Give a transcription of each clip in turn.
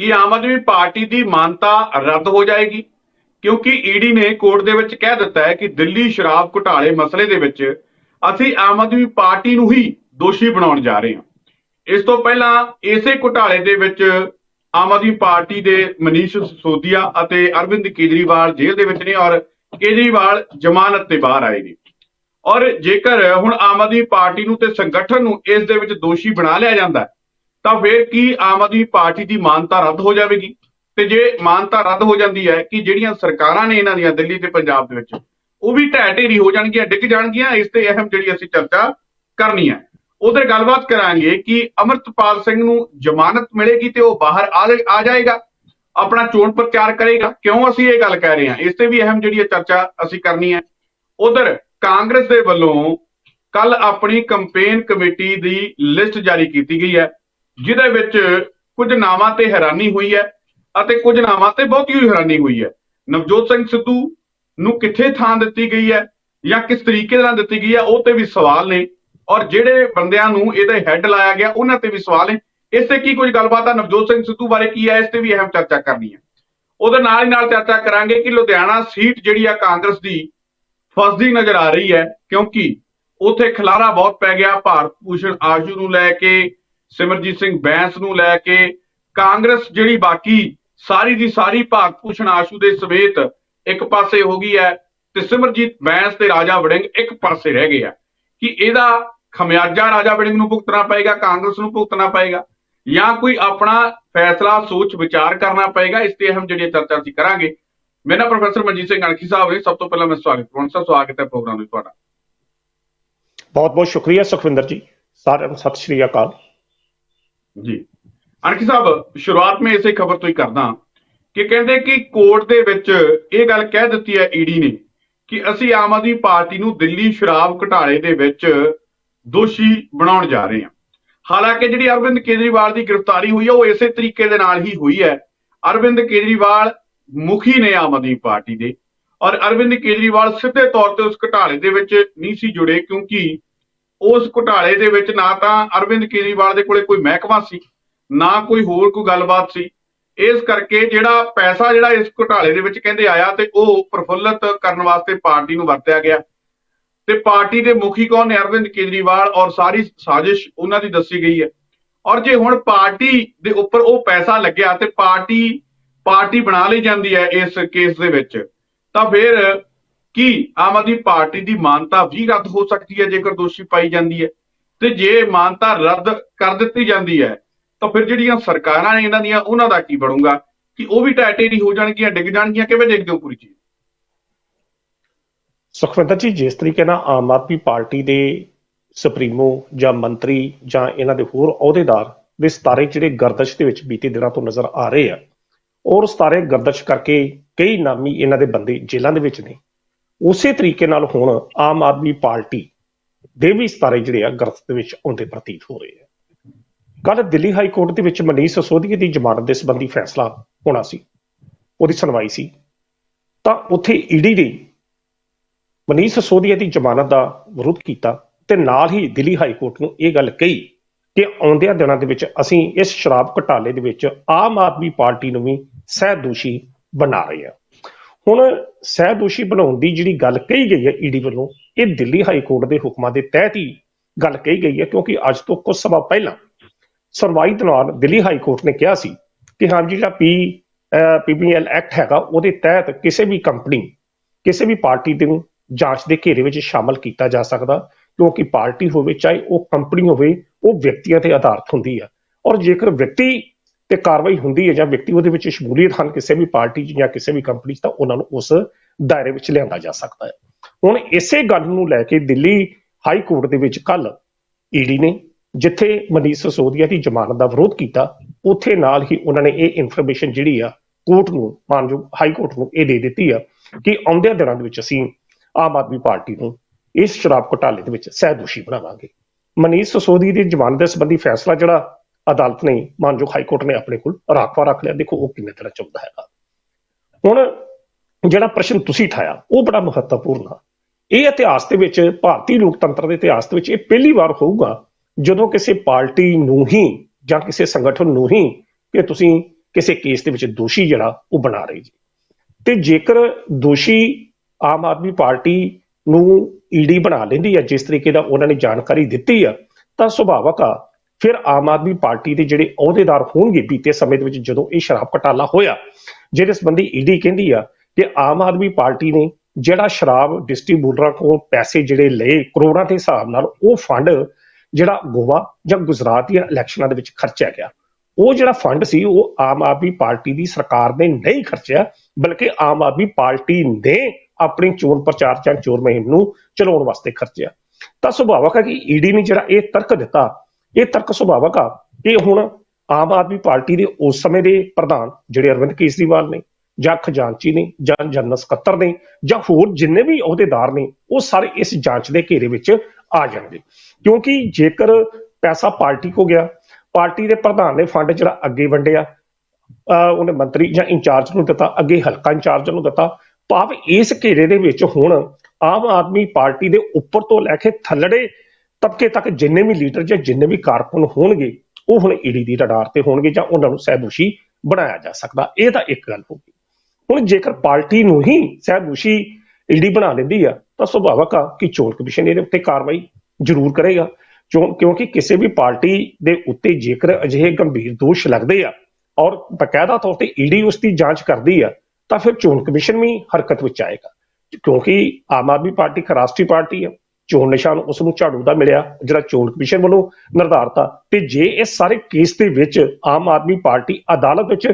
ਕਿ ਆਮ ਆਦਮੀ ਪਾਰਟੀ ਦੀ ਮਾਨਤਾ ਰੱਦ ਹੋ ਜਾਏਗੀ, ਕਿਉਂਕਿ ਈਡੀ ਨੇ ਕੋਰਟ ਦੇ ਵਿੱਚ ਕਹਿ ਦਿੱਤਾ ਹੈ ਕਿ ਦਿੱਲੀ ਸ਼ਰਾਬ ਘੁਟਾਲੇ ਮਸਲੇ ਦੇ ਵਿੱਚ ਅਸੀਂ ਆਮ ਆਦਮੀ ਪਾਰਟੀ ਨੂੰ ਹੀ ਦੋਸ਼ੀ ਬਣਾਉਣ ਜਾ ਰਹੇ ਹਾਂ। ਇਸ ਤੋਂ ਪਹਿਲਾਂ ਇਸੇ ਘੁਟਾਲੇ ਦੇ ਵਿੱਚ ਆਮ ਆਦਮੀ ਪਾਰਟੀ ਦੇ ਮਨੀਸ਼ ਸੋਦੀਆ ਅਤੇ ਅਰਵਿੰਦ ਕੇਜਰੀਵਾਲ ਜੇਲ੍ਹ ਦੇ ਵਿੱਚ ਨੇ ਔਰ ਕੇਜਰੀਵਾਲ ਜ਼ਮਾਨਤ ਤੇ ਬਾਹਰ ਆਏ ਨੇ। ਔਰ ਜੇਕਰ ਹੁਣ ਆਮ ਆਦਮੀ ਪਾਰਟੀ ਨੂੰ ਤੇ ਸੰਗਠਨ ਨੂੰ ਇਸ ਦੇ ਵਿੱਚ ਦੋਸ਼ੀ ਬਣਾ ਲਿਆ ਜਾਂਦਾ ਤਾਂ ਫਿਰ ਕੀ ਆਮ ਆਦਮੀ ਪਾਰਟੀ ਦੀ ਮਾਨਤਾ ਰੱਦ ਹੋ ਜਾਵੇਗੀ? ਤੇ ਜੇ ਮਾਨਤਾ ਰੱਦ ਹੋ ਜਾਂਦੀ ਹੈ ਕਿ ਜਿਹੜੀਆਂ ਸਰਕਾਰਾਂ ਨੇ ਇਹਨਾਂ ਦੀਆਂ ਦਿੱਲੀ ਤੇ ਪੰਜਾਬ ਦੇ ਵਿੱਚ, ਉਹ ਵੀ ਢਹਿ ਢੇਰੀ ਹੋ ਜਾਣਗੀਆਂ, ਡਿੱਗ ਜਾਣਗੀਆਂ, ਇਸ ਤੇ ਅਹਿਮ ਜਿਹੜੀ ਅਸੀਂ ਚਰਚਾ ਕਰਨੀ ਹੈ। ਉਹਦੇ ਗੱਲਬਾਤ ਕਰਾਂਗੇ ਕਿ ਅਮਰਤਪਾਲ ਸਿੰਘ ਨੂੰ ਜ਼ਮਾਨਤ ਮਿਲੇਗੀ ਤੇ ਉਹ ਬਾਹਰ ਆ ਜਾਏਗਾ, ਆਪਣਾ ਚੋਣ ਪ੍ਰਚਾਰ ਕਰੇਗਾ। ਕਿਉਂ ਅਸੀਂ ਇਹ ਗੱਲ ਕਹਿ ਰਹੇ ਹਾਂ? ਇਸ ਤੇ ਵੀ ਅਹਿਮ ਜਿਹੜੀ ਹੈ ਚਰਚਾ ਅਸੀਂ ਕਰਨੀ ਹੈ। ਉਧਰ ਕਾਂਗਰਸ ਦੇ ਵੱਲੋਂ ਕੱਲ ਆਪਣੀ ਕੰਪੇਨ ਕਮੇਟੀ ਦੀ ਲਿਸਟ ਜਾਰੀ ਕੀਤੀ ਗਈ ਹੈ। ਜਿਹਦੇ ਵਿੱਚ ਕੁਝ ਨਾਵਾਂ ਤੇ ਹੈਰਾਨੀ ਹੋਈ ਹੈ ਅਤੇ ਕੁਝ ਨਾਵਾਂ ਤੇ ਬਹੁਤੀ ਹੋਈ ਹੈਰਾਨੀ ਹੋਈ ਹੈ। ਨਵਜੋਤ ਸਿੰਘ ਸਿੱਧੂ ਨੂੰ ਕਿੱਥੇ ਥਾਂ ਦਿੱਤੀ ਗਈ ਹੈ ਜਾਂ ਕਿਸ ਤਰੀਕੇ ਨਾਲ ਦਿੱਤੀ ਗਈ ਹੈ, ਉਹ ਤੇ ਵੀ ਸਵਾਲ ਨੇ ਔਰ ਜਿਹੜੇ ਬੰਦਿਆਂ ਨੂੰ ਇਹਦੇ ਹੈੱਡ ਲਾਇਆ ਗਿਆ, ਉਹਨਾਂ ਤੇ ਵੀ ਸਵਾਲ ਨੇ। ਇਸ ਤੇ ਕੀ ਕੁਝ ਗੱਲਬਾਤ ਆ? ਨਵਜੋਤ ਸਿੰਘ ਸਿੱਧੂ ਬਾਰੇ ਕੀ ਹੈ? ਇਸ ਤੇ ਵੀ ਅਹਿਮ ਚਰਚਾ ਕਰਨੀ ਹੈ। ਉਹਦੇ ਨਾਲ ਹੀ ਨਾਲ ਚਰਚਾ ਕਰਾਂਗੇ ਕਿ ਲੁਧਿਆਣਾ ਸੀਟ ਜਿਹੜੀ ਆ ਕਾਂਗਰਸ ਦੀ ਫਸਦੀ ਨਜ਼ਰ ਆ ਰਹੀ ਹੈ, ਕਿਉਂਕਿ ਉਥੇ ਖਲਾਰਾ ਬਹੁਤ ਪੈ ਗਿਆ। ਭਾਰਤ ਭੂਸ਼ਣ ਆਸ਼ੂ ਨੂੰ ਲੈ ਕੇ ਸਿਮਰਜੀਤ ਸਿੰਘ ਬੈਂਸ ਨੂੰ ਲੈ ਕੇ ਕਾਂਗਰਸ ਜਿਹੜੀ ਬਾਕੀ ਸਾਰੀ ਦੀ ਸਾਰੀ ਭਾਰਤ ਭੂਸ਼ਣ ਆਸ਼ੂ ਦੇ ਸਮੇਤ ਇੱਕ ਪਾਸੇ ਹੋ ਗਈ ਹੈ ਤੇ ਸਿਮਰਜੀਤ ਬੈਂਸ ਤੇ ਰਾਜਾ ਵੜਿੰਗ ਇੱਕ ਪਾਸੇ ਰਹਿ ਗਏ ਆ। ਕਿ ਇਹਦਾ ਖਮਿਆਜਾ ਰਾਜਾ ਵੜਿੰਗ ਨੂੰ ਭੁਗਤਣਾ ਪਏਗਾ, ਕਾਂਗਰਸ ਨੂੰ ਭੁਗਤਣਾ ਪਏਗਾ ਜਾਂ ਕੋਈ ਆਪਣਾ ਫੈਸਲਾ, ਸੋਚ, ਵਿਚਾਰ ਕਰਨਾ ਪਏਗਾ, ਇਸ ਤੇ ਅਹਿਮ ਜਿਹੜੀ ਚਰਚਾ ਅਸੀਂ ਕਰਾਂਗੇ। ਮੇਰਾ ਪ੍ਰੋਫੈਸਰ ਮਨਜੀਤ ਸਿੰਘ ਅਣਖੀ ਸਾਹਿਬ ਨੇ, ਸਭ ਤੋਂ ਪਹਿਲਾਂ ਮੈਂ ਸਵਾਗਤ ਕਰਾਉਣਾ ਸਰ, ਸਵਾਗਤ ਹੈ ਪ੍ਰੋਗਰਾਮ ਵਿੱਚ ਤੁਹਾਡਾ। ਬਹੁਤ ਬਹੁਤ ਸ਼ੁਕਰੀਆ ਸੁਖਵਿੰਦਰ ਜੀ। ਸਾਰਿਆਂ ਨੂੰ ਸਤਿ ਸ਼੍ਰੀ ਅਕਾਲ। ਜੀ। ਅਣਖੀ ਸਾਹਿਬ, ਸ਼ੁਰੂਆਤ ਮੈਂ ਇਸੇ ਖਬਰ ਤੋਂ ਹੀ ਕਰਦਾ ਕਿ ਕਹਿੰਦੇ ਕਿ ਕੋਰਟ ਦੇ ਵਿੱਚ ਇਹ ਗੱਲ ਕਹਿ ਦਿੱਤੀ ਹੈ ਈਡੀ ਨੇ ਕਿ ਅਸੀਂ ਆਮ ਆਦਮੀ ਪਾਰਟੀ ਨੂੰ ਦਿੱਲੀ ਸ਼ਰਾਬ ਘਟਾਲੇ ਦੇ ਵਿੱਚ ਦੋਸ਼ੀ ਬਣਾਉਣ ਜਾ ਰਹੇ ਹਾਂ। ਹਾਲਾਂਕਿ ਜਿਹੜੀ ਅਰਵਿੰਦ ਕੇਜਰੀਵਾਲ ਦੀ ਗ੍ਰਿਫਤਾਰੀ ਹੋਈ ਹੈ, ਉਹ ਇਸੇ ਤਰੀਕੇ ਦੇ ਨਾਲ ਹੀ ਹੋਈ ਹੈ। ਅਰਵਿੰਦ ਕੇਜਰੀਵਾਲ ਮੁਖੀ ਨੇ ਆਮ ਆਦਮੀ ਪਾਰਟੀ ਦੇ ਔਰ ਅਰਵਿੰਦ ਕੇਜਰੀਵਾਲ ਸਿੱਧੇ ਤੌਰ ਤੇ ਉਸ ਘਟਾਲੇ ਦੇ ਵਿੱਚ ਨਹੀਂ ਸੀ ਜੁੜੇ ਕਿਉਂਕਿ ਉਸ ਘੁਟਾਲੇ ਦੇ ਵਿੱਚ ਨਾ ਤਾਂ ਅਰਵਿੰਦ ਕੇਜਰੀਵਾਲ ਦੇ ਕੋਲੇ ਕੋਈ ਮਹਿਕਮਾ ਸੀ, ਨਾ ਕੋਈ ਹੋਰ ਕੋਈ ਗੱਲਬਾਤ ਸੀ। ਇਸ ਕਰਕੇ ਜਿਹੜਾ ਪੈਸਾ ਜਿਹੜਾ ਇਸ ਘੁਟਾਲੇ ਦੇ ਵਿੱਚ ਕਹਿੰਦੇ ਆਇਆ ਤੇ ਉਹ ਪ੍ਰਫੁੱਲਤ ਕਰਨ ਵਾਸਤੇ ਪਾਰਟੀ ਨੂੰ ਵਰਤਿਆ ਗਿਆ। ਤੇ ਪਾਰਟੀ ਦੇ ਮੁਖੀ ਕੌਣ ਨੇ? ਅਰਵਿੰਦ ਕੇਜਰੀਵਾਲ ਔਰ ਸਾਰੀ ਸਾਜ਼ਿਸ਼ ਉਹਨਾਂ ਦੀ ਦੱਸੀ ਗਈ ਹੈ। ਔਰ ਜੇ ਹੁਣ ਪਾਰਟੀ ਦੇ ਉੱਪਰ ਉਹ ਪੈਸਾ ਲੱਗਿਆ ਤੇ ਪਾਰਟੀ ਪਾਰਟੀ ਬਣਾ ਲਈ ਜਾਂਦੀ ਹੈ ਇਸ ਕੇਸ ਦੇ ਵਿੱਚ, ਤਾਂ ਫਿਰ ਕੀ ਆਮ ਆਦਮੀ ਪਾਰਟੀ ਦੀ ਮਾਨਤਾ ਵੀ ਰੱਦ ਹੋ ਸਕਦੀ ਹੈ ਜੇਕਰ ਦੋਸ਼ੀ ਪਾਈ ਜਾਂਦੀ ਹੈ। ਤੇ ਜੇ ਮਾਨਤਾ ਰੱਦ ਕਰ ਦਿੱਤੀ ਜਾਂਦੀ ਹੈ, ਤਾਂ ਫਿਰ ਜਿਹੜੀਆਂ ਸਰਕਾਰਾਂ ਨੇ ਇਹਨਾਂ ਦੀਆਂ, ਉਹਨਾਂ ਦਾ ਕੀ ਬਣੂਗਾ? ਕਿ ਉਹ ਵੀ ਟੈਟੇਰੀ ਹੋ ਜਾਣਗੀਆਂ, ਡਿੱਗ ਜਾਣਗੀਆਂ, ਕਿਵੇਂ ਦੇਖਦੇ ਹੋ ਪੂਰੀ ਚੀਜ਼? ਸੁਖਵਿੰਦਰ ਜੀ, ਜਿਸ ਤਰੀਕੇ ਨਾਲ ਆਮ ਆਦਮੀ ਪਾਰਟੀ ਦੇ ਸੁਪਰੀਮੋ ਜਾਂ ਮੰਤਰੀ ਜਾਂ ਇਹਨਾਂ ਦੇ ਹੋਰ ਅਹੁਦੇਦਾਰ ਦੇ ਸਤਾਰੇ ਜਿਹੜੇ ਗਰਦਸ਼ ਦੇ ਵਿੱਚ ਬੀਤੇ ਦਿਨਾਂ ਤੋਂ ਨਜ਼ਰ ਆ ਰਹੇ ਆ, ਔਰ ਸਤਾਰੇ ਗਰਦਸ਼ ਕਰਕੇ ਕਈ ਨਾਮੀ ਇਹਨਾਂ ਦੇ ਬੰਦੇ ਜੇਲ੍ਹਾਂ ਦੇ ਵਿੱਚ ਨੇ। ਉਸੇ ਤਰੀਕੇ ਨਾਲ ਹੁਣ ਆਮ ਆਦਮੀ ਪਾਰਟੀ ਦੇ ਵੀ ਸਤਾਰੇ ਜਿਹੜੇ ਆ ਗਰਦਸ਼ ਦੇ ਵਿੱਚ ਆਉਂਦੇ ਪ੍ਰਤੀਤ ਹੋ ਰਹੇ ਆ। ਕੱਲ ਦਿੱਲੀ ਹਾਈ ਕੋਰਟ ਦੇ ਵਿੱਚ ਮਨੀਸ਼ ਸਸੋਦੀਆ ਦੀ ਜ਼ਮਾਨਤ ਦੇ ਸੰਬੰਧੀ ਫੈਸਲਾ ਹੋਣਾ ਸੀ, ਉਹਦੀ ਸੁਣਵਾਈ ਸੀ। ਤਾਂ ਉੱਥੇ ਈਡੀ ਨੇ ਮਨੀਸ਼ ਸਸੋਦੀਆ ਦੀ ਜ਼ਮਾਨਤ ਦਾ ਵਿਰੋਧ ਕੀਤਾ ਤੇ ਨਾਲ ਹੀ ਦਿੱਲੀ ਹਾਈ ਕੋਰਟ ਨੂੰ ਇਹ ਗੱਲ ਕਹੀ ਕਿ ਆਉਂਦਿਆਂ ਦਿਨਾਂ ਦੇ ਵਿੱਚ ਅਸੀਂ ਇਸ ਸ਼ਰਾਬ ਘਟਾਲੇ ਦੇ ਵਿੱਚ ਆਮ ਆਦਮੀ ਪਾਰਟੀ ਨੂੰ ਵੀ ਸਹਿ ਦੋਸ਼ੀ ਬਣਾ ਰਹੇ ਹਾਂ। ਹੁਣ ਸਹਿ ਦੋਸ਼ੀ ਬਣਾਉਣ ਦੀ ਜਿਹੜੀ ਗੱਲ ਕਹੀ ਗਈ ਹੈ ਈਡੀ ਵੱਲੋਂ, ਇਹ ਦਿੱਲੀ ਹਾਈ ਕੋਰਟ ਦੇ ਹੁਕਮਾਂ ਦੇ ਤਹਿਤ ਹੀ ਗੱਲ ਕਹੀ ਗਈ ਹੈ, ਕਿਉਂਕਿ ਅੱਜ ਤੋਂ ਕੁਝ ਸਮਾਂ ਪਹਿਲਾਂ ਸੁਣਵਾਈ ਦੌਰਾਨ ਦਿੱਲੀ ਹਾਈ ਕੋਰਟ ਨੇ ਕਿਹਾ ਸੀ ਕਿ ਹਾਂ ਜਿਹੜਾ ਪੀ ਪੀਪੀਐਲ ਐਕਟ ਹੈਗਾ, ਉਹਦੇ ਤਹਿਤ ਕਿਸੇ ਵੀ ਕੰਪਨੀ, ਕਿਸੇ ਵੀ ਪਾਰਟੀ ਦੇ ਨੂੰ ਜਾਂਚ ਦੇ ਘੇਰੇ ਵਿੱਚ ਸ਼ਾਮਲ ਕੀਤਾ ਜਾ ਸਕਦਾ, ਕਿਉਂਕਿ ਪਾਰਟੀ ਹੋਵੇ, ਚਾਹੇ ਉਹ ਕੰਪਨੀ ਹੋਵੇ, ਉਹ ਵਿਅਕਤੀਆਂ ਤੇ ਆਧਾਰਿਤ ਹੁੰਦੀ ਹੈ। ਔਰ ਜੇਕਰ ਵਿਅਕਤੀ ਤੇ ਕਾਰਵਾਈ ਹੁੰਦੀ ਹੈ ਜਾਂ ਵਿਅਕਤੀ ਉਹਦੇ ਵਿੱਚ ਸ਼ਮੂਲੀਅਤ ਹਨ, ਕਿਸੇ ਵੀ ਪਾਰਟੀ 'ਚ ਜਾਂ ਕਿਸੇ ਵੀ ਕੰਪਨੀ 'ਚ, ਤਾਂ ਉਹਨਾਂ ਨੂੰ ਉਸ ਦਾਇਰੇ ਵਿੱਚ ਲਿਆਂਦਾ ਜਾ ਸਕਦਾ ਹੈ। ਹੁਣ ਇਸੇ ਗੱਲ ਨੂੰ ਲੈ ਕੇ ਦਿੱਲੀ ਹਾਈ ਕੋਰਟ ਦੇ ਵਿੱਚ ਕੱਲ ਈਡੀ ਨੇ ਜਿੱਥੇ ਮਨੀਸ਼ ਸਸੋਦੀਆ ਦੀ ਜ਼ਮਾਨਤ ਦਾ ਵਿਰੋਧ ਕੀਤਾ, ਉੱਥੇ ਨਾਲ ਹੀ ਉਹਨਾਂ ਨੇ ਇਹ ਇਨਫੋਰਮੇਸ਼ਨ ਜਿਹੜੀ ਆ, ਕੋਰਟ ਨੂੰ, ਮਾਨਯੋਗ ਹਾਈ ਕੋਰਟ ਨੂੰ ਇਹ ਦੇ ਦਿੱਤੀ ਆ ਕਿ ਆਉਂਦੇ ਦਿਨਾਂ ਦੇ ਵਿੱਚ ਅਸੀਂ ਆਮ ਆਦਮੀ ਪਾਰਟੀ ਨੂੰ ਇਸ ਸ਼ਰਾਬ ਘੁਟਾਲੇ ਦੇ ਵਿੱਚ ਸਹਿ ਦੋਸ਼ੀ ਬਣਾਵਾਂਗੇ। ਮਨੀਸ਼ ਸਸੋਦੀ ਦੀ ਜ਼ਮਾਨਤ ਦੇ ਸੰਬੰਧੀ ਫੈਸਲਾ ਜਿਹੜਾ ਅਦਾਲਤ ਨੇ ਮਾਨਯੋਗ ਹਾਈ ਕੋਰਟ ਨੇ ਆਪਣੇ ਕੋਲ ਰਾਖਵਾ ਰੱਖ ਲਿਆ। ਦੇਖੋ, ਉਹ ਕਿੰਨੇ ਤਰ੍ਹਾਂ ਚੱਲਦਾ ਹੈਗਾ। ਹੁਣ ਜਿਹੜਾ ਪ੍ਰਸ਼ਨ ਤੁਸੀਂ ਠਾਇਆ ਉਹ ਬੜਾ ਮਹੱਤਵਪੂਰਨ ਆ। ਇਹ ਇਤਿਹਾਸ ਦੇ ਵਿੱਚ, ਭਾਰਤੀ ਲੋਕਤੰਤਰ ਦੇ ਇਤਿਹਾਸ ਦੇ ਵਿੱਚ ਇਹ ਪਹਿਲੀ ਵਾਰ ਹੋਊਗਾ ਜਦੋਂ ਕਿਸੇ ਪਾਰਟੀ ਨੂੰ ਹੀ ਜਾਂ ਕਿਸੇ ਸੰਗਠਨ ਨੂੰ ਹੀ ਕਿ ਤੁਸੀਂ ਕਿਸੇ ਕੇਸ ਦੇ ਵਿੱਚ ਦੋਸ਼ੀ ਜਿਹੜਾ, ਉਹ ਬਣਾ ਰਹੇ ਜੀ। ਤੇ ਜੇਕਰ ਦੋਸ਼ੀ ਆਮ ਆਦਮੀ ਪਾਰਟੀ ਨੂੰ ਈਡੀ ਬਣਾ ਲੈਂਦੀ ਹੈ ਜਿਸ ਤਰੀਕੇ ਦਾ ਉਹਨਾਂ ਨੇ ਜਾਣਕਾਰੀ ਦਿੱਤੀ ਆ, ਤਾਂ ਸੁਭਾਵਕ ਆ ਫਿਰ ਆਮ ਆਦਮੀ ਪਾਰਟੀ ਦੇ ਜਿਹੜੇ ਅਹੁਦੇਦਾਰ ਹੋਣਗੇ ਬੀਤੇ ਸਮੇਂ ਦੇ ਵਿੱਚ ਜਦੋਂ ਇਹ ਸ਼ਰਾਬ ਘਟਾਲਾ ਹੋਇਆ, ਜਿਹਦੇ ਸੰਬੰਧੀ ਈਡੀ ਕਹਿੰਦੀ ਆ ਕਿ ਆਮ ਆਦਮੀ ਪਾਰਟੀ ਨੇ ਜਿਹੜਾ ਸ਼ਰਾਬ ਡਿਸਟ੍ਰੀਬਿਊਟਰਾਂ ਕੋਲ ਪੈਸੇ ਜਿਹੜੇ ਲਏ ਕਰੋੜਾਂ ਦੇ ਹਿਸਾਬ ਨਾਲ, ਉਹ ਫੰਡ ਜਿਹੜਾ ਗੋਆ ਜਾਂ ਗੁਜਰਾਤ ਦੀਆਂ ਇਲੈਕਸ਼ਨਾਂ ਦੇ ਵਿੱਚ ਖਰਚਿਆ ਗਿਆ। ਉਹ ਜਿਹੜਾ ਫੰਡ ਸੀ, ਉਹ ਆਮ ਆਦਮੀ ਪਾਰਟੀ ਦੀ ਸਰਕਾਰ ਨੇ ਨਹੀਂ ਖਰਚਿਆ, ਬਲਕਿ ਆਮ ਆਦਮੀ ਪਾਰਟੀ ਨੇ ਆਪਣੀ ਚੋਣ ਪ੍ਰਚਾਰ ਜਾਂ ਚੋਣ ਮੁਹਿੰਮ ਨੂੰ ਚਲਾਉਣ ਵਾਸਤੇ ਖਰਚਿਆ। ਤਾਂ ਸੁਭਾਵਕ ਹੈ ਕਿ ਈਡੀ ਨੇ ਜਿਹੜਾ ਇਹ ਤਰਕ ਦਿੱਤਾ ਇਹ ਤਰਕ ਸੁਭਾਵਕ ਆ। ਕਿ ਹੁਣ ਆਮ ਆਦਮੀ ਪਾਰਟੀ ਦੇ ਉਸ ਸਮੇਂ ਦੇ ਪ੍ਰਧਾਨ ਜਿਹੜੇ ਅਰਵਿੰਦ ਕੇਜਰੀਵਾਲ ਨੇ, ਜਾਂ ਖਜ਼ਾਨਚੀ ਨੇ, ਜਾਂ ਜਨਰਲ ਸਕੱਤਰ ਨੇ, ਜਾਂ ਹੋਰ ਜਿੰਨੇ ਵੀ ਅਹੁਦੇਦਾਰ ਨੇ, ਉਹ ਸਾਰੇ ਇਸ ਜਾਂਚ ਦੇ ਘੇਰੇ ਵਿੱਚ ਆ ਜਾਣਗੇ। ਕਿਉਂਕਿ ਜੇਕਰ ਪੈਸਾ ਪਾਰਟੀ ਕੋ ਗਿਆ, ਪਾਰਟੀ ਦੇ ਪ੍ਰਧਾਨ ਨੇ ਫੰਡ ਜਿਹੜਾ ਅੱਗੇ ਵੰਡਿਆ ਅਹ ਉਹਨੇ ਮੰਤਰੀ ਜਾਂ ਇੰਚਾਰਜ ਨੂੰ ਦਿੱਤਾ, ਅੱਗੇ ਹਲਕਾ ਇੰਚਾਰਜ ਨੂੰ ਦਿੱਤਾ, ਭਾਵ ਇਸ ਘੇਰੇ ਦੇ ਵਿੱਚ ਹੁਣ ਆਮ ਆਦਮੀ ਪਾਰਟੀ ਦੇ ਉੱਪਰ ਤੋਂ ਲੈ ਕੇ ਥੱਲੜੇ ਤਬਕੇ ਤੱਕ ਜਿੰਨੇ ਵੀ ਲੀਡਰ ਜਾਂ ਜਿੰਨੇ ਵੀ ਕਾਰਕੁਨ ਹੋਣਗੇ, ਉਹ ਹੁਣ ਈਡੀ ਦੀ ਰਡਾਰ ਤੇ ਹੋਣਗੇ ਜਾਂ ਉਹਨਾਂ ਨੂੰ ਸਹਿਦੋਸ਼ੀ ਬਣਾਇਆ ਜਾ ਸਕਦਾ। ਇਹ ਤਾਂ ਇੱਕ ਗੱਲ ਹੋ ਗਈ। ਹੁਣ ਜੇਕਰ ਪਾਰਟੀ ਨੂੰ ਹੀ ਸਹਿਦੋਸ਼ੀ ਈਡੀ ਬਣਾ ਲੈਂਦੀ ਆ, ਤਾਂ ਸੁਭਾਵਕ ਆ ਕਿ ਚੋਣ ਕਮਿਸ਼ਨ ਇਹਦੇ ਉੱਤੇ ਕਾਰਵਾਈ ਜ਼ਰੂਰ ਕਰੇਗਾ। ਕਿਉਂ- ਕਿਉਂਕਿ ਕਿਸੇ ਵੀ ਪਾਰਟੀ ਦੇ ਉੱਤੇ ਜੇਕਰ ਅਜਿਹੇ ਗੰਭੀਰ ਦੋਸ਼ ਲੱਗਦੇ ਆ ਔਰ ਬਕਾਇਦਾ ਤੌਰ ਤੇ ਈਡੀ ਉਸ ਦੀ ਜਾਂਚ ਕਰਦੀ ਆ, ਤਾਂ ਫਿਰ ਚੋਣ ਕਮਿਸ਼ਨ ਵੀ ਹਰਕਤ ਵਿੱਚ ਆਏਗਾ। ਕਿਉਂਕਿ ਆਮ ਆਦਮੀ ਪਾਰਟੀ ਇੱਕ ਰਾਸ਼ਟਰੀ ਪਾਰਟੀ ਆ। ਚੋਣ ਨਿਸ਼ਾਨ ਉਸ ਨੂੰ ਝਾੜੂ ਦਾ ਮਿਲਿਆ, ਜਿਹੜਾ ਚੋਣ ਕਮਿਸ਼ਨ ਵੱਲੋਂ ਨਿਰਧਾਰਤ ਆ। ਤੇ ਜੇ ਇਸ ਸਾਰੇ ਕੇਸ ਦੇ ਵਿੱਚ ਆਮ ਆਦਮੀ ਪਾਰਟੀ ਅਦਾਲਤ ਵਿੱਚ